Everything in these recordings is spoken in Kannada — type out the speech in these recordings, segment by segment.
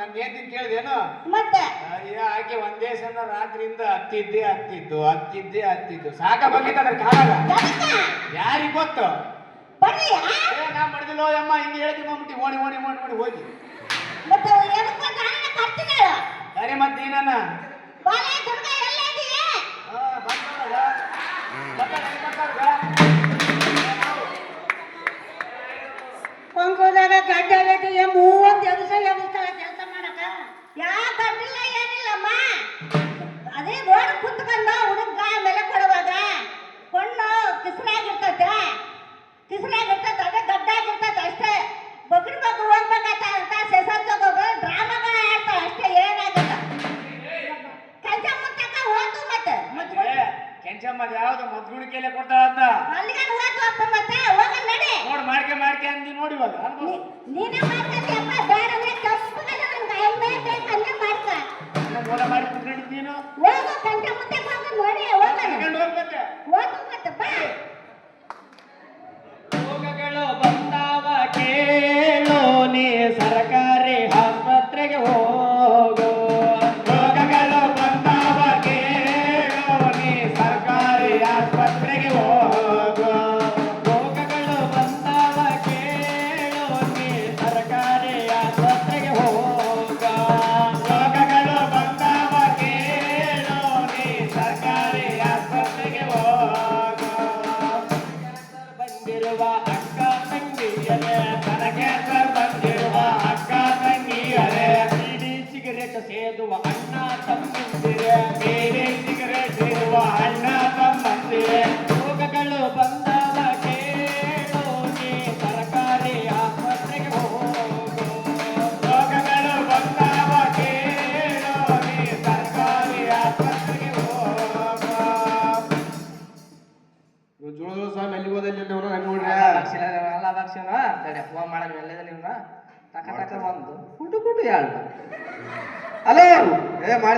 ಅಯ್ಯಮ್ಮ ನಾನು ಏನ್ ಕೇಳಿದೇನು? ಮತ್ತೆ? ಆಕೆ ಒಂದೇ ಸಲ ರಾತ್ರಿಯಿಂದ ಹತ್ತಿದ್ದೆ ಹತ್ತಿದ್ದು ಹತ್ತಿದ್ದೆ ಹತ್ತಿದ್ದು. ಸಾಕ ಅದ್ರ ಕಾಲಾಗ. ಯಾರಿಗ್ ಗೊತ್ತು? ನಾ ಮಾಡಿದಿಲ್ಲೋ ಅಮ್ಮ ಹಿಂಗೆ ಹೇಳ್ತೀನಿ ಬಂದ್ಬಿಟ್ಟು ಓಡಿ ಓಡಿ ಮಾಡಿ ಓಡಿ ಹೋಗಿ. ಸರಿ ಮತ್ತೆ ಏನನ್ನ ಕೊಂಕೋದಾಗ ಗಡ್ಡ ಗಡ್ಡಿ ಮೂವತ್ತು ಎಗಸ ಎಗಸ್ತಾಳ ಯಾಕೆ ಬರ್ಲಿಲ್ಲ ಏನಿಲ್ಲಮ್ಮ? ಅದೇ ರೋಡ್ ಕುತ್ಕೊಂಡ ಹುಡುಗ ಮೇಲೆ ಕೊಡುವಾಗ ಕೊಣ್ಣು ಕಿಸ್ರಾಗಿರ್ತೈತೆ ಕಿಸ್ರಾಗಿರ್ತೈತೆ ಅದೇ ಗಡ್ಡಾಗಿರ್ತೈತೆ ಅಷ್ಟೇ. ಬಗ್ರಿ ಬಗ್ಗೆ ಹೋಗ್ಬೇಕಂತ ಅಂತ ಸೆಸತ್ತೋಗ ಡ್ರಾಮಾಗಳ ಆಡ್ತಾಳೆ ಅಷ್ಟೇ ಏನಾಗಲ್ಲ. ಕೆಂಚ ಮುಟ್ಟಕ ಹೋತು ಮತ್ತೆ ಮತ್ತೆ ಕೆಂಚಮ್ಮ ಯಾವ್ದು ಮದ್ಗುಣಿಕೆಲೆ ಕೊಡ್ತಾಳ ಅಂತ? ಅಲ್ಲಿಗೆ ಹೋತು ಅಪ್ಪ ಮತ್ತೆ? ಹೋಗಲ್ಲ ನಡಿ. ನೋಡ್ ಮಾಡ್ಕೆ ಮಾಡ್ಕೆ ಅಂದಿ ನೋಡಿ ಇವಾಗ ನೀನೇ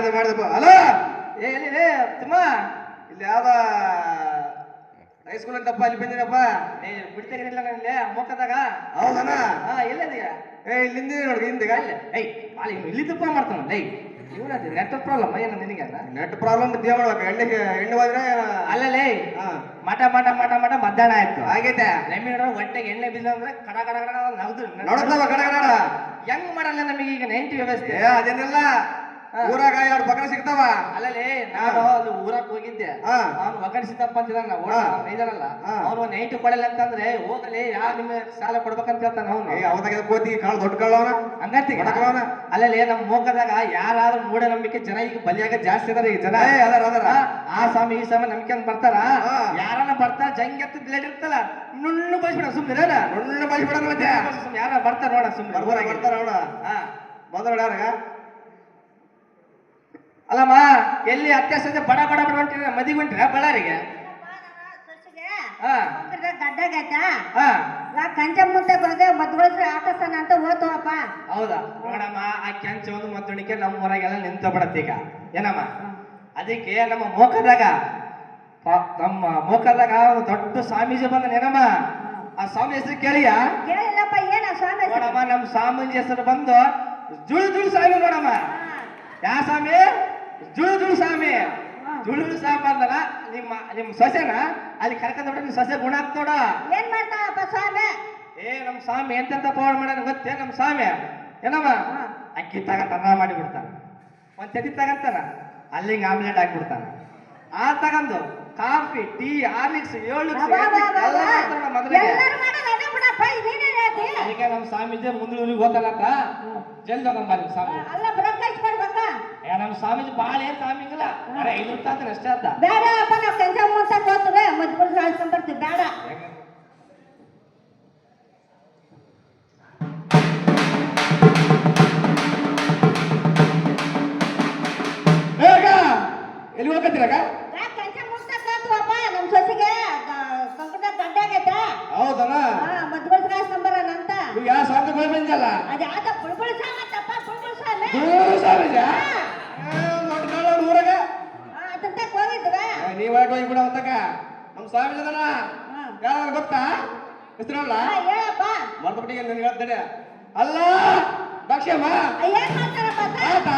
ಮಾಡಿದೆ ಮಾಡಿದಪ್ಪ. ಅಲೋ! ಏ ಎಲ್ಲಿ ತಿಮ್ಮ ಇಲ್ಲಿ ಯಾವ್ದ ಹೈಸ್ಕೂಲ್ ಅಂತಪ್ಪ ಅಲ್ಲಿ ಬಂದಿನಪ್ಪ ಏ ಬಿಡ್ತಾಗಿರಲಿಲ್ಲ ಇಲ್ಲಿ ಮುಖದಾಗ? ಹೌದನ? ಹಾ ಎಲ್ಲಿದೀಯ ಏ ಇಲ್ಲಿಂದ ನೋಡ್ರಿ ಹಿಂದೆ ಅಲ್ಲಿ. ಏಯ್ ಇವ್ನು ಇಲ್ಲಿ ತುಪ್ಪ ಮಾಡ್ತಾನ ಲೈ ಇವನ ನೆಟ್ ಪ್ರಾಬ್ಲಮ್ ಏನು ನಿನಗೆ ನೆಟ್ ಪ್ರಾಬ್ಲಮ್ ದೇವ ಮಾಡ್ಬೇಕು ಎಣ್ಣೆಗೆ ಎಣ್ಣೆ ಹೋದ್ರೆ ಅಲ್ಲಲೇ ಹಾ. ಮಠ ಮಠ ಮಠ ಮಠ ಮಧ್ಯಾಹ್ನ ಆಯ್ತು. ಆಗೈತೆ ನೆಮ್ಮಿ ನೋಡ್ರ ಹೊಟ್ಟೆಗೆ ಎಣ್ಣೆ ಬಿದ್ದ ಅಂದ್ರೆ ಕಡ ಕಡ ಕಡ ನಗದು. ನೋಡ್ತಾವ ಕಡ ಕಡ ಹೆಂಗ್ ಮಾಡಲ್ಲ ನಮಗೆ ಈಗ ನೆಂಟಿ ವ್ಯವಸ್ಥೆ? ಅದೇನಿಲ್ಲ ಊರಾಗ ಎರಡು ಬಕರೆ ಸಿಗ್ತಾವ. ಅಲ್ಲಲ್ಲಿ ನಾನು ಅಲ್ಲಿ ಊರಾಗ ಹೋಗಿದ್ದೆ. ಹಾ. ಅವ್ನು ಒಗ್ಗರಣೆ ಸಿದ್ದಪ್ಪ ಅಂತಿದ್ದಾನ. ಇದಾನಲ್ಲ ಅವ್ನು ಅವನು ನೈಟ್ ಕೊಡಲ್ಲ ಅಂತಂದ್ರೆ ಹೋಗಲಿ ಯಾ ನಿಮ್ಗೆ ಸಾಲ ಕೊಡ್ಬೇಕಂತ ಹೇಳ್ತಾನ ಅವ್ನು. ಕೋತಿ ಕಾಳು ದೊಡ್ಡ ಕಾಳವನ ಹಂಗಂತಿ ಕೊಡಕವನ? ಅಲ್ಲಲ್ಲಿ ನಮ್ಮ ಮೋಕದಾಗ ಯಾರಾದ್ರೂ ಮೂಢನಂಬಿಕೆ ಜನ ಈಗ ಬಲಿಯಾಗ ಜಾಸ್ತಿ ಇದಾರೆ ಈಗ ಜನ. ಏ ಅದಾರ ಅದಾರ. ಆ, ಸ್ವಾಮಿ ಈ ಸ್ವಾಮಿ ನಂಬಿಕೆ ಅಂತ ಬರ್ತಾರ. ಯಾರನ್ನ ಬರ್ತಾರ ಜಂಗೆತ್ತು ಬ್ಲೇಡ್ ಇರ್ತಲ್ಲ ನುಣ್ಣು ಬಯಸ್ಬಿಡ ಸುಮ್ಮನೆ ನುಣ್ಣು ಬಯಸ್ಬಿಡ ಮತ್ತೆ. ಯಾರ ಬರ್ತಾರ ನೋಡ ಸುಮ್ಮನೆ ಬರ್ತಾರ ನೋಡ ಬಂದ್ರ ಯಾರಾಗ? ಅಲ್ಲಮ್ಮ ಎಲ್ಲಿ ಅತ್ಯಾಸಂದ್ರೆ ಬಡ ಬಡ ಬಡ ಹೊಂಟಿರ ಮದಿಗೆ ಹೊಂಟಿರ ಬಳ್ಳಾರಿಗೆ? ಹೌದಾ? ನೋಡಮ್ಮ ಆ ಕೆಂಚ ಒಂದು ಮದ್ದಣಿಕೆ ನಮ್ಮ ಊರಾಗೆಲ್ಲ ನಿಂತ ಬಿಡತ್ತೆ ಈಗ. ಏನಮ್ಮ? ಅದಕ್ಕೆ ನಮ್ಮ ಮೋಕದಾಗ ನಮ್ಮ ಮೋಕದಾಗ ದೊಡ್ಡ ಸ್ವಾಮೀಜಿ ಬಂದ ಏನಮ್ಮ? ಆ ಸ್ವಾಮಿ ಹೆಸರು ಕೇಳಿಯ? ಕೇಳಿಲ್ಲಪ್ಪ ಏನ ಸ್ವಾಮಿ ನೋಡಮ್ಮ ನಮ್ಮ ಸ್ವಾಮೀಜಿ ಹೆಸರು ಬಂದು ಜುಳು ಜುಳು ಸ್ವಾಮಿ ನೋಡಮ್ಮ. ಯಾ ಸ್ವಾಮಿ? ಜುಳು ಜುಳು ಸ್ವಾಮಿ ಜುಳು ಸ್ವಾಮಿ ಅಂದಲ್ಲ ನಿಮ್ಮ ನಿಮ್ಮ ಸೊಸೆನ ಅಲ್ಲಿ ಕರ್ಕೊಂಡ್ ನಿಮ್ ಸೊಸೆ ಗುಣ ಆಗ್ತೋಡ ಏನ್ ಮಾಡ್ತಾಳಪ್ಪ ಸ್ವಾಮಿ? ಏ ನಮ್ಮ ಸ್ವಾಮಿ ಎಂತೆಂತ ಪವರ್ ಮಾಡ್ಯಾನ ಗೊತ್ತೇ? ನಮ್ಮ ಸ್ವಾಮಿ. ಏನಮ್ಮ ಅಕ್ಕಿ ತಗಂತ ಅನ್ನ ಮಾಡಿ ಬಿಡ್ತಾನ. ಒಂದ್ ಚತಿ ತಗಂತಾನ ಅಲ್ಲಿಂಗ್ ಆಮ್ಲೆಟ್ ಹಾಕ್ಬಿಡ್ತಾನ ಆ ತಗಂದು ಕಾಫಿ ಟೀ ಹಾರ್ಲಿಕ್ಸ್ ಏಳು ಈಗ ನಮ್ ಸ್ವಾಮೀಜಿ ಮುಂದೆ ಊರಿಗೆ ಹೋಗ್ತಾನಂತ. ಜಲ್ದಿ ಸ್ವಾಮಿ. ಅಲ್ಲ ಸ್ವಾಮಿ ಅಲ್ಲ ಬ್ರಹ್ಮ ಕೊಡ್ಬೇಕಾ ಏ ನಮ್ಮ ಸ್ವಾಮೀಜಿ ಭಾಳ ಏನ್ ತಾತನ ಅಷ್ಟೇ ಅದ ಬೇಡ ಅಪ್ಪ ನಾವು ಕೆಲಸ ಮುಗ್ಸಕ್ ಹೋಗ್ತದೆ ಮದ್ಬಿಡ್ಸ್ ಹಾಸ್ಕೊಂಡ್ ಬರ್ತೀವಿ ಬೇಡ. ಎಲ್ಲಿ ಹೋಗತ್ತೀರಾಗ ಕೆಲಸ ಮುಗ್ಸಕ್ ಅಪ್ಪ ನಮ್ಮ ಸೊಸಿಗೆ ಕಂಪ್ಯೂಟರ್ ಗಡ್ಡೆ ಆಗೈತೆ. ಹೌದನ? ಹಾ ಮದ್ಬಿಡ್ಸ್ ಹಾಸ್ಕೊಂಡ್ ಬರೋಣ ಅಂತ. ನೀವು ಯಾವ ಬಳಿ ಬಂದಲ್ಲ ಅದು ಯಾವ್ದೋ ಬುಳ್ಬುಳ್ ಸಾಮತ್ತಪ್ಪ ಬುಳ್ಬುಳ್ ಸಾಮೆ ನೀವ್ ಆಟ ಹೋಗಿ ಬಿಡ ಅಂತಕ ನಮ್ ಸ್ವಾಮಿ ಜನ ಯಾರು ಗೊತ್ತಾ? ಹೆಸರಲ್ಲ? ಮರ್ತಬಿಟ್ಟಿಗೆ ನಾನು ಹೇಳ್ತೇನೆ? ಅಲ್ಲ ದಕ್ಷಮ್ಮ. ಆ, ಏನ್ ಮಾಡ್ತಾರಪ್ಪ ಅದ? ಆತಾ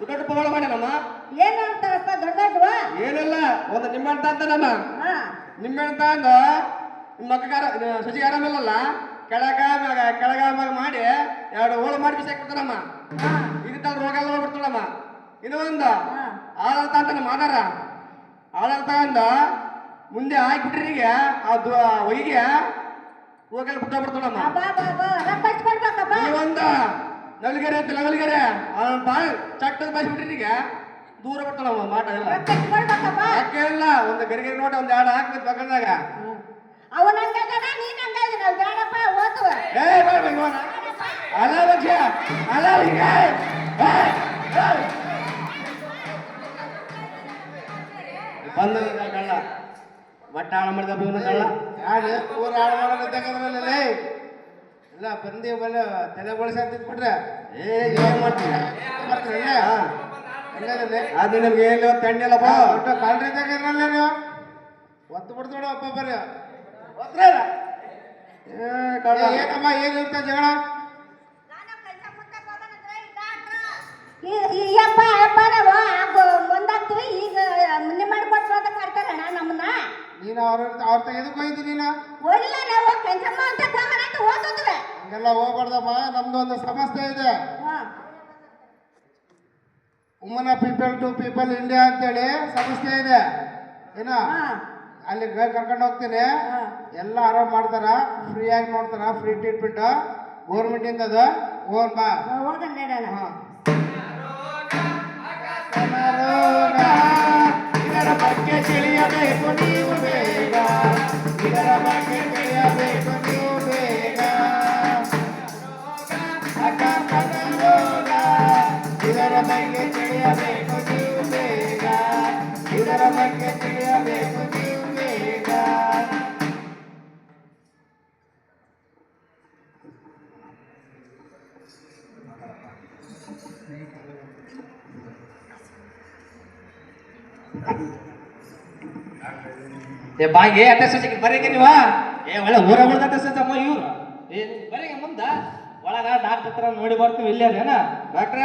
ದೊಡ್ಡ ಪವಾಡ ಮಾಡ್ಯಾನಮ್ಮ. ಏನು ಅಂತಾರಪ್ಪ ದೊಡ್ಡ ದೊಡ್ಡವ ಏನಿಲ್ಲ ಒಂದು ನಿಮ್ಮೆಣ್ಣ ಅಂತ ನಾನು ಹಾ. ನಿಮ್ಮೆಣ್ಣ ಅಂದ ನಿಮ್ಮ ಮಕ್ಕಗಾರ ಸಚಿಗೆ ಆರಾಮಿಲ್ಲಲ್ಲ ಕೆಳಗ ಮ್ಯಾಗ ಕೆಳಗ ಮ್ಯಾಗ ಮಾಡಿ ಎರಡು ಹೋಳು ಮಾಡಿ ಬಿಸಾಕ್ಬಿಡ್ತಾನಮ್ಮ ಇದಕ್ಕೆ ರೋಗ ಎಲ್ಲ ಹೋಗ್ಬಿಡ್ತಾಳಮ್ಮ. ಇದು ಆಡಳಿತ ಅಂತ ನಮ್ಮ ಆಧಾರ ಅಂದ ಮುಂದೆ ಹಾಕ್ಬಿಟ್ರಿಗೆ ಅದು ಹೊಯ್ಗೆ ಹೋಗಲ್ ಬಿಟ್ಟ ಬಿಡ್ತಾಳಮ್ಮ ಒಂದ ನವಲಿಗೆರೆ ಅಂತ ನವಲಿಗೆರೆ ಅವನ ಬಾಳ್ ಚಟ್ಟದ ಈಗ ದೂರ ಬಿಡ್ತಾಳಮ್ಮ ಮಾಟ ಎಲ್ಲ ಯಾಕೆ ಇಲ್ಲ ಒಂದು ಗರಿಗೆರೆ ನೋಟ ಒಂದ್ ಎರಡು ಹಾಕ್ಬೇಕು ಪಕ್ಕದಾಗ ಅಲ್ಲ ಹಂಗದ ನೀನ್ ಬಂದ ಕಳ್ಳ ಬಟ್ಟ ಹಾಳು ಮಾಡಿದ ಇವನು ಕಳ್ಳ ಯಾರು ಊರ ಹಾಳು ಮಾಡೋದ್ರಲ್ಲಿ ಇಲ್ಲ ಬಂದಿ ಬಲ್ಲ ತಲೆ ಬಳಸಿ ಅಂತ ಬಿಟ್ರೆ ಏ ಏನ್ ಮಾಡ್ತೀಯ? ಬರ್ತೀರಿ ಹಾ. ಹಂಗಾದ್ರೆ ಅದು ನಿಮ್ಗೆ ಏನು ತಂಡಿಲ್ಲ ಬಾ. ಒಟ್ಟು ಕಾಲ್ರಿ ತೆಗೆದ್ರಲ್ಲ ನೀವು? ಒತ್ತು ಬಿಡ್ತಾಡ ಒಬ್ಬ ಬರ್ರಿ ಏ ಕಳ್ಳ. ಏನಮ್ಮ ಏನಿರ್ತ ಜಗಳ ಈ ಅಪ್ಪ ಅಪ್ಪ ನಾವು ಮುಂದಾಗ್ತೀವಿ ಈಗ ಮುನ್ನೆ ಮಾಡ್ಕೊಟ್ರು ಅಂತ ಕರ್ತಾರಣ್ಣ ನಮ್ಮನ್ನ. ನೀನು ಅವ್ರ ಅವ್ರ ಎದಕ್ಕೆ ಹೋಯ್ತು ನೀನು? ಒಳ್ಳೆ ನಾವು ಕೆಲ್ಸಮ್ಮ ಅಂತ ಅಂತ ಓದಿದ್ವಿ. ಹಂಗೆಲ್ಲ ಹೋಗ್ಬಾರ್ದಮ್ಮ ನಮ್ದು ಒಂದು ಸಮಸ್ಯೆ ಇದೆ. Humana people to people India ಅಂತೇಳಿ ಸಮಸ್ಯೆ ಇದೆ. ಏನ? ಅಲ್ಲಿ ಕರ್ಕೊಂಡು ಹೋಗ್ತೀನಿ. ಎಲ್ಲ ಆರಾಮ್ ಮಾಡ್ತಾರ ಫ್ರೀಯಾಗಿ ಆಗಿ ನೋಡ್ತಾರ ಫ್ರೀ ಟ್ರೀಟ್ಮೆಂಟ್ ಗೌರ್ಮೆಂಟ್ ಇಂದ ಅದು ಹೋಗೋಣ ಬಾ ಹೋಗೋಣ ಇದರ ಬಗ್ಗೆ ತಿಳಿಯಬೇಕು ನೀವು ಬೇಗ ಇದರ ಬಗ್ಗೆ ಏ ಬಾಗೆ ಅಟ್ಟ ಸಚಿಗೆ ಬರೀಗೆ ನೀವ? ಏ ಒಳ್ಳೆ ಊರ ಉಳ್ದಟ್ಟ ಸಚಮ್ಮ ಇವ್ರು? ಏ ಬರೀಗೆ ಮುಂದ? ಒಳಗ ಡಾಕ್ಟರ್ ಹತ್ರ ನೋಡಿ ಬರ್ತೀವಿ ಇಲ್ಲೇ ಅದೇನ? ಡಾಕ್ಟ್ರ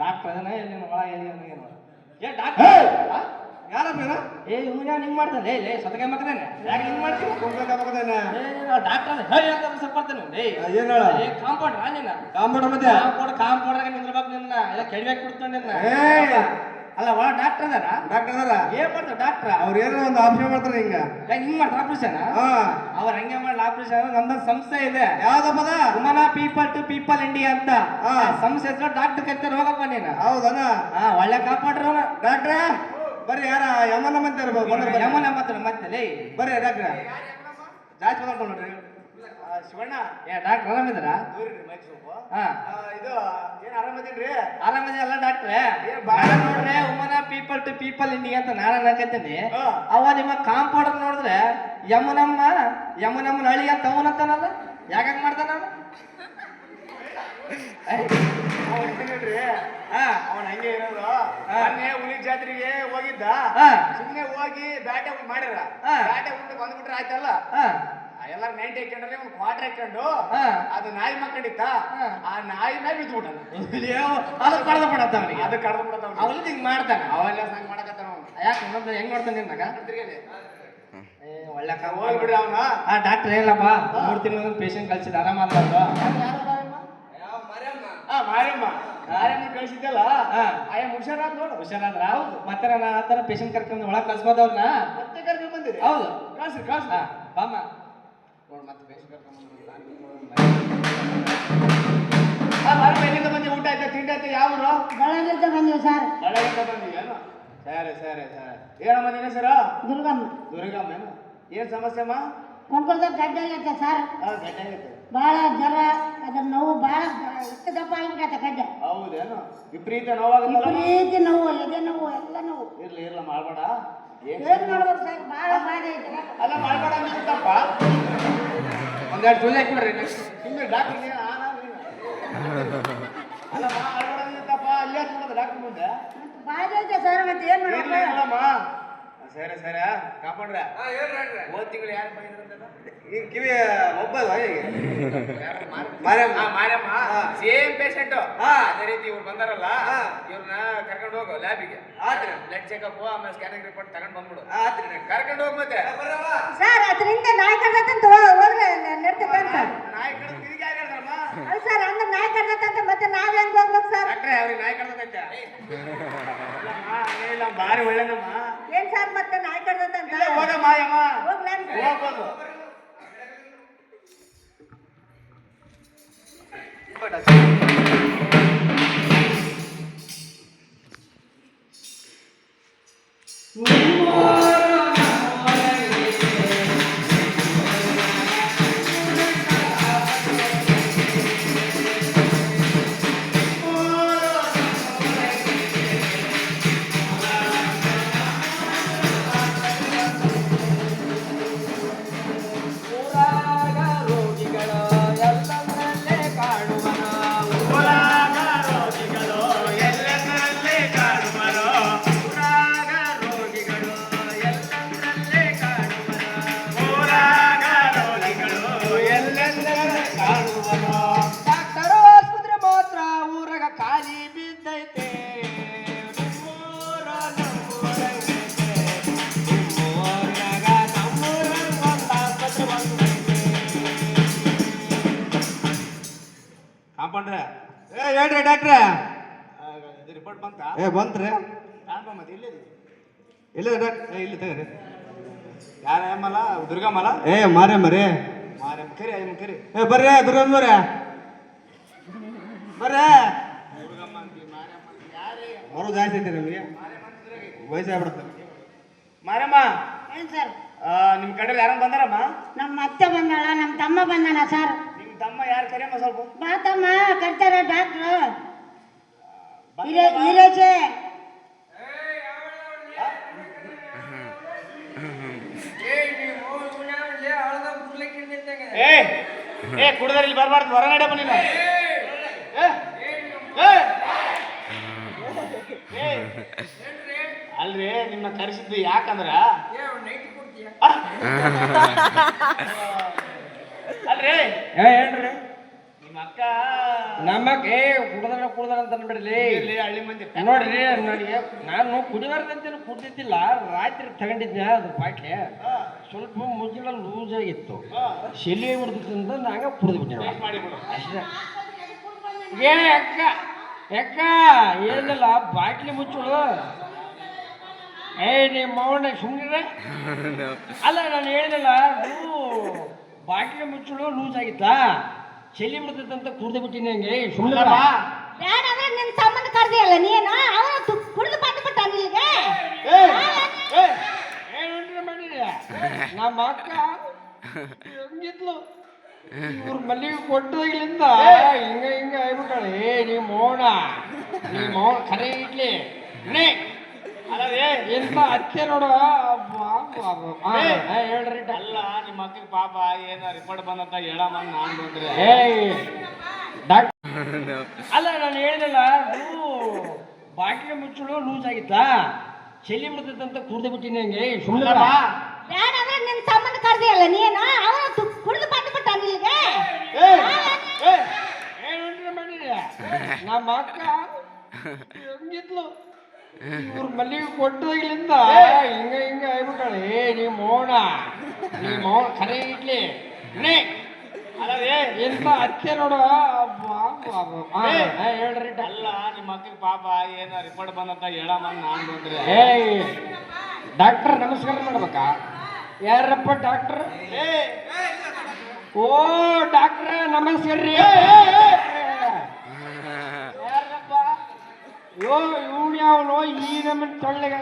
ಡಾಕ್ಟರ್ ಅದನ್ನ ಇಲ್ಲಿ ಒಳಗೆ ಎಲ್ಲಿ ಏನು ಏನು ಏ! ಡಾಕ್ಟರ್ ಯಾರಪ್ಪ ಇವ್ನು? ಏ ಇವ್ನು ಯಾವ ಹಿಂಗ್ ಮಾಡ್ತಾನೆ? ಏ ಲೇ ಸತಕ ಮಕ್ಕಳೇನೆ ಯಾಕೆ ಹಿಂಗ್ ಮಾಡ್ತೀವಿ? ಡಾಕ್ಟರ್ ಹೇಳಿ ಅಂತ ಸಪ್ಪಡ್ತಾನೆ ಏ ಆ, ಏನ್ ಹೇಳ? ಏ ಕಾಂಪೌಂಡ್ ರಾ ನಿನ್ನ ಮತ್ತೆ ಕಾಂಪೌಂಡ್ ಕಾಂಪೌಂಡ್ ನಿಂದ್ರಬೇಕು ನಿನ್ನ. ಎಲ್ಲ ಕೆಡವೆ ಬಿಡ್ತಾನೆ ನಿನ್ನ. ಏಯ್! ಅಲ್ಲ ಒಳ ಡಾಕ್ಟರ್ ಅದಾರ? ಡಾಕ್ಟರ್ ಅದಾರ. ಏನ್ ಮಾಡ್ತಾರ ಡಾಕ್ಟರ್ ಅವ್ರ ಏನೋ ಒಂದು ಆಪರೇಷನ್ ಮಾಡ್ತಾರೆ ಹಿಂಗ. ಯಾಕೆ ಹಿಂಗ್ ಮಾಡ್ತಾರ ಆಪರೇಷನ್ ಹಾ. ಅವ್ರ ಹಂಗೆ ಮಾಡಿ ಆಪರೇಷನ್ ನಮ್ದೊಂದು ಸಂಸ್ಥೆ ಇದೆ. ಯಾವ್ದಪ್ಪದ Humana people to people India ಅಂತ. ಸಂಸ್ಥೆ ಹೆಸರು ಡಾಕ್ಟರ್ ಕೈತಾರೆ ಹೋಗಪ್ಪ ನೀನು ಹೌದನ? ಹಾ ಒಳ್ಳೆ ಕಾಪಾಡ್ರ ಡಾಕ್ಟ್ರ ಬರ್ರಿ ಯಾರ ಯಮನ ಬರ್ರಿ. ಯಮನ ಮಾತ್ರ ಮತ್ತೆ ಲೇ. ಬರ್ರಿ ಡಾಕ್ಟ್ರ ಜಾಸ್ತಿ ಮಾತಾಡ್ಕೊಂಡ್ರಿ ಶಿವಣ್ಣ ಏ ಡಾಕ್ಟರ್ ಆರಾಮಿದಾರ ದೂರ್ರಿ ಮೈಕ್ ಸ್ವಲ್ಪ. ಹಾ. ಇದು ಏನ್ ಆರಾಮದಿನ್ರಿ ಆರಾಮಿದೆಯಲ್ಲ ಡಾಕ್ಟ್ರೆ? ಬಾಳ ನೋಡ್ರೆ Humana people to people India ಅಂತ ನಾನು ಅನ್ನಕತ್ತೀನಿ. ಅವ ನಿಮ್ಮ ಕಾಂಪೌಂಡರ್ ನೋಡಿದ್ರೆ ಯಮನಮ್ಮ ಯಮನಮ್ಮನ ಹಳಿ ಅಂತ ಅವನಂತಾನಲ್ಲ ಯಾಕಾಗ ಮಾಡ್ತಾನ ಅವನ್? ಹಂಗೆ ಇರೋದು. ಮೊನ್ನೆ ಹುಲಿ ಜಾತ್ರೆಗೆ ಹೋಗಿದ್ದ? ಹಾ. ಸುಮ್ನೆ ಹೋಗಿ ಬ್ಯಾಟೆ ಉಂಟು ಮಾಡ್ಯಾರ ಹಾ. ಬ್ಯಾಟೆ ಉಂಟು ಬಂದ್ಬಿಟ್ರೆ ಆಯ್ತಲ್ಲ? ಹಾ ನೈಟ್ ಹಾಕೊಂಡ್ರೆ ಒಂದು ಕ್ವಾರ್ಟರ್ ಹಾಕೊಂಡು ಹಾ. ಅದು ನಾಯಿ ಮಕ್ಕಂಡಿತ್ತ ಹಾ. ಆ ನಾಯಿ ಮೇಲೆ ಬಿದ್ದುಬಿಟ್ಟ ಅದು ಕಡ್ದು ಬಿಡತ್ತ ಅವನಿಗೆ. ಅದು ಕಡ್ದು ಬಿಡತ್ತ ಅವನಿಗೆ. ಹಿಂಗ್ ಮಾಡ್ತಾನೆ. ಅವೆಲ್ಲ ಸಂಗ್ ಮಾಡಕತ್ತಾನ ಅವ್ನು. ಯಾಕೆ ಇನ್ನೊಂದು ಹೆಂಗ್ ನೋಡ್ತಾನೆ ನಿನ್ನಾಗ ಒಳ್ಳೆ ಹೋಗ್ಬಿಡ್ರಿ ಅವನ. ಆ ಡಾಕ್ಟರ್ ಏನಪ್ಪ ಮೂರ್ ತಿಂಗಳ ಪೇಷಂಟ್ ಕಳ್ಸಿದ ಆರಾಮಾಗ್ಬಾರ್ದು ಆ ಮಾರಮ್ಮ. ಮಾರಮ್ಮ ಕಳಿಸಿದ್ದಲ್ಲ ಹಾ. ಆಯ ಹುಷಾರಾದ ನೋಡು. ಹುಷಾರಾದ್ರ? ಮತ್ತೆ ನಾನು ಆ ಥರ ಪೇಷಂಟ್ ಕರ್ಕೊಂಡು ಒಳಗೆ ಕಳ್ಸ್ಬೋದವ್ರನ್ನ ಮತ್ತೆ ಕರ್ಕೊಂಡ್ ಬಂದಿರಿ ಹೌದು. ಕಳ್ಸ್ರಿ ಕಳ್ಸ ಬಾಮ್ಮ. ನೋಡು ಮತ್ತೆ ಬೇಸ್ ಕರ್ಕೊಂಡ್ ಬಂದ್ರು. ಬಾರಮ್ಮ ಎಲ್ಲಿಂದ ಬಂದಿ ಊಟ ಆಯ್ತಾ ತಿಂಡಿ ಆಯ್ತಾ ಯಾವ ಊರು? ಬೆಳಗ್ಗೆದ್ದ ಬಂದೀವಿ ಸರ್ ಬಳ್ಳಾರಿಯಿಂದ ಬಂದಿದ್ದೇನು ಸರಿ ಸರಿ ಸರಿ. ಏನಮ್ಮ ನಿನ್ನ ಸರ ದುರ್ಗಮ್ಮ. ದುರ್ಗಮ್ಮ ಏನು ಏನು ಸಮಸ್ಯೆ ಅಮ್ಮ? ಕೊಂಡ್ಕೊಳ್ದ ಗಡ್ಡೆ ಆಗೈತೆ ಸರ್ ಗಡ್ಡೆ ಆಗೈತೆ. ಭಾಳ ಜ್ವರ ಅದ್ರ ನೋವು ಭಾಳ ಇಷ್ಟು ದಪ್ಪ ಆಗಿಬಿಟ್ಟೈತೆ ಗಡ್ಡೆ. ಹೌದೇನು? ವಿಪರೀತ ನೋವಾಗುತ್ತಲ್ಲ ವಿಪರೀತ ನೋವು ಎದೆ ನೋವು ಎಲ್ಲ ನೋವು. ಇರ್ಲಿ ಇರ್ಲ ಮಾಡ್ಬೇಡ ಏನ್ ಏನ್ ಮಾಡ್ಬೇಕು ಸರ್ ಭಾಳ ಬಾಧೆ ಐತೆ ಅಲ್ಲ ಮಾಡ್ಬೇಡ ಅಂದಿದ್ದಪ್ಪ ಒಂದೆರಡು ಸುಳ್ಳು ಹಾಕ್ಬಿಡ್ರಿ ಸುಮ್ಮನೆ ಡಾಕ್ಟರ್ ನೀನು ಆ, ನಾ, ನೀನು. ಅಲ್ಲ ಮಾಡ್ಬೇಡ ಅಂದಿದ್ದಪ್ಪ ಅಲ್ಲೇ ಹಾಕ್ಬಿಡೋದು ಡಾಕ್ಟರ್ ಮುಂದೆ ಬಾಧೆ ಐತೆ ಸರ್ ಮತ್ತೆ ಏನ್ ಇರ್ಲಿ ಮಾಡ್ಬೇಕು ಇರ್ಲಮ್ಮ ಸರಿ ಸರಿ ಕಾಪಾಡ್ರ. ಹೋದ್ ತಿಂಗಳು ಯಾರು ಬಂದಿದ್ರಂತ ಈ ಕಿವಿ ಒಬ್ಬ ಮಾರಮ್ಮ. ಮಾರಮ್ಮ. ಸೇಮ್ ಪೇಷಂಟ್ ಹಾ. ಅದೇ ರೀತಿ ಇವ್ರು ಬಂದಾರಲ್ಲ. ಇವ್ರನ್ನ ಕರ್ಕೊಂಡು ಹೋಗು ಲ್ಯಾಬಿಗೆ ಆತ್ರಿ. ಬ್ಲಡ್ ಚೆಕಪ್ ಆಮೇಲೆ ಸ್ಕ್ಯಾನಿಂಗ್ ರಿಪೋರ್ಟ್ ತಗೊಂಡ್ ಬಂದ್ಬಿಡು. ಆತ್ರಿ. ಕರ್ಕೊಂಡು ಹೋಗ್ ಮತ್ತೆ. ಸರ್ ಅದರಿಂದ ನಾಯಿ ಕಡ್ದತ್ತಂತ ಹೋದ್ರೆ ನಡ್ತೈತೆ ಸರ್ ನಾಯಿ ಕಡ್ದು ತಿರುಗಿ ಆಗಿರ್ತಾರಮ್ಮ ಅಲ್ಲ ಸರ್ ಅಂದ್ರೆ ನಾಯಿ ಕಡ್ದತ್ತಂತ ಮತ್ತೆ ನಾವ್ ಹೆಂಗ್ ಹೋಗ್ಬೇಕು ಸರ್? ಡಾಕ್ಟ್ರೆ ಅವ್ರಿಗೆ ನಾಯಿ ಇಲ್ಲ ಭಾರಿ ಒಳ್ಳೆನಮ್ಮ ಏನ್ ಸರ್ ಮತ್ತೆ ನಾಯಿ ಇಲ್ಲ ಹೋಗಮ್ಮ ಯಮ್ಮ? ಹೋಗ್ಬೋದು. ಊರಾಗ ಇಲ್ಲಿದೆ ಇಲ್ಲ ಇಲ್ಲಿ. ತೆಗರಿ ಯಾರ ಅಮ್ಮಲ್ಲ ದುರ್ಗಮ್ಮಲ್ಲ? ಏ ಮಾರೇ ಮರೇ ಮಾರೇ ಕರಿ ಅಯ್ಯಮ್ಮ ಕರಿ. ಏ ಬರ್ರಿ ಬರ್ರಿ. ದುರ್ಗಮ್ಮ ಅಂತೀವಿ. ಯಾರೇ? ಮರು ಜಾಸ್ತಿ ಐತೆ ನಮಗೆ ವಯಸ್ಸಾಗ್ಬಿಡುತ್ತೆ. ಮಾರಮ್ಮ. ಏನ್ ಸರ್? ನಿಮ್ಮ ನಿಮ್ ಕಡೆ ಯಾರನ್ನ ಬಂದಾರಮ್ಮ? ನಮ್ಮ ಅತ್ತೆ ಬಂದಾಳ ನಮ್ಮ ತಮ್ಮ ಬಂದಾನ ಸರ್. ನಿಮ್ ತಮ್ಮ ಯಾರು ಕರಿಯಮ್ಮ ಸ್ವಲ್ಪ? ಬಾ ತಮ್ಮ ಕರ್ತಾರ ಡಾಕ್ಟ್ರು. ಬಂದಿಲ್ಲ ಬಾ. ಹಿರೇಚೆ ಏ ಏ ಕುಡಿದ್ರೆ ಇಲ್ಲಿ ಬರಬಾರ್ದು ಹೊರ ನಡೆ ಬನ್ನಿ ಏ ಏ. ಏ ಅಲ್ರಿ ನಿಮ್ಮನ್ನ ಕರೆಸಿದ್ದು ಯಾಕಂದ್ರ? ಅಲ್ರಿ. ಹೇಳ್ರಿ ನಮಗ್ ಏ ಕುಡ್ದಾರ ಕುಡ್ದಾರ ಅಂತ ಅನ್ಬಿಡ್ಲಿ ನೋಡ್ರಿ ನನಗೆ ನಾನು ಕುಡಿಬಾರ್ದಂತೇನು ಕುಡ್ದಿದ್ದಿಲ್ಲ. ರಾತ್ರಿ ತಗೊಂಡಿದ್ದೆ ಅದು ಬಾಟ್ಲಿ. ಹಾ, ಸ್ವಲ್ಪ ಮುಜ್ಜಲ ಲೂಸ್ ಆಗಿತ್ತು. ಶೆಲಿ ಬಿಡ್ದಿತ್ತಂತ ನಾಗ ಕುಡಿದ್ಬಿಟ್ಟೆ ಅಷ್ಟೇ. ಏ ಅಕ್ಕ ಅಕ್ಕ ಏನಿಲ್ಲ ಬಾಟ್ಲಿ ಮುಚ್ಚಳು. ಏ ನಿಮ್ಮ ಮೌನ ಸುಮ್ಮನೆ ಅಲ್ಲ ನಾನು ಹೇಳಿದಲ್ಲ ನೀವು ಬಾಟ್ಲಿ ಮುಚ್ಚಳು ಲೂಸ್ ಆಗಿತ್ತಾ? ಚಳಿ ಬಿಡ್ತೈತಂತ ಕುಡ್ದು ಬಿಟ್ಟಿನಿ ಹಂಗೆ. ಸುಮ್ಮನೆ ಬೇಡ ಅಂದ್ರೆ ನಿನ್ ತಮ್ಮನ ಕರ್ದಿಯಲ್ಲ ನೀನು? ಅವನು ಕುಡಿದು ಏ, ಏನ್ರಿ ಮಾಡಿದೆ? ನಮ್ಮ ಅಕ್ಕ ಹೆಂಗಿದ್ಲು? ಇವ್ರ ಮಲ್ಲಿಗೆ ಕೊಟ್ಟದಾಗ್ಲಿಂದ ಹಿಂಗ ಹಿಂಗ ಆಗ್ಬಿಟ್ಟಾಳೆ. ಏ ನೀ ಮೋಣ. ನೀ ಮೋಣ ಖರೆ ಇಡ್ಲಿ. ಅತ್ತೆ ನೋಡು. ಹೇಳ್ರಿ ಅಲ್ಲ ನಿಮ್ಮ ಅಕ್ಕಗೆ ಪಾಪ ಏನೋ ರಿಪೋರ್ಟ್ ಬಂದಂತ ಹೇಳಮ್ಮ ಅಂತ ನಾನ್ ಬಂದ್ರೆ. ಅಲ್ಲ ನಾನು ಹೇಳಿದಲ್ಲ ಬಾಟ್ಲಿ ಮುಚ್ಚಳು ಲೂಸ್ ಆಗಿತ್ತಾ? ಚೆಲ್ಲಿ ಬಿಡ್ತೈತಂತ ಕುಡ್ದು ಬಿಟ್ಟಿನಿ ಹಂಗೆ. ಸುಮ್ಮನೆ ಬೇಡಂದ್ರೆ ನಿನ್ ತಮ್ಮನ ಕರ್ದಿಯಲ್ಲ ನೀನು? ಅವನು ಕುಡಿದು ಏ, ಏನ್ರಿ ಮಾಡಿದೆ ನಮ್ಮ ಅಕ್ಕ ಹೆಂಗಿದ್ಲು? ಇವ್ರ ಮಲ್ಲಿಗೆ ಕೊಟ್ಟದಾಗ್ಲಿಂದ ಹಿಂಗ ಹಿಂಗ ಆಗ್ಬಿಟ್ಟಾಳೆ. ಏ ನೀ ಮೋಣ. ನೀ ಮೌನ ಕರೆ ಇಡ್ಲಿ. ನೇ ಅಲ್ಲರಿ ಎಂತ ಅತ್ತೆ ನೋಡು. ಹೇಳ್ರಿ ಅಲ್ಲ ನಿಮ್ಮ ಅಕ್ಕಗೆ ಪಾಪ ಏನೋ ರಿಪೋರ್ಟ್ ಬಂದಂತ ಹೇಳಮ್ಮ ನಾನು ಬಂದ್ರೆ. ಏಯ್ ಡಾಕ್ಟರ್ ನಮಸ್ಕಾರ ಮಾಡ್ಬೇಕಾ? ಯಾರಪ್ಪ ಡಾಕ್ಟರ್? ಓ ಡಾಕ್ಟ್ರ ನಮಸ್ಕಾರ ರೀ ಯೋ ಇವ್ನು ಯಾವನೋ ಈ ನಮ್ಮ ತಳ್ಳಗ.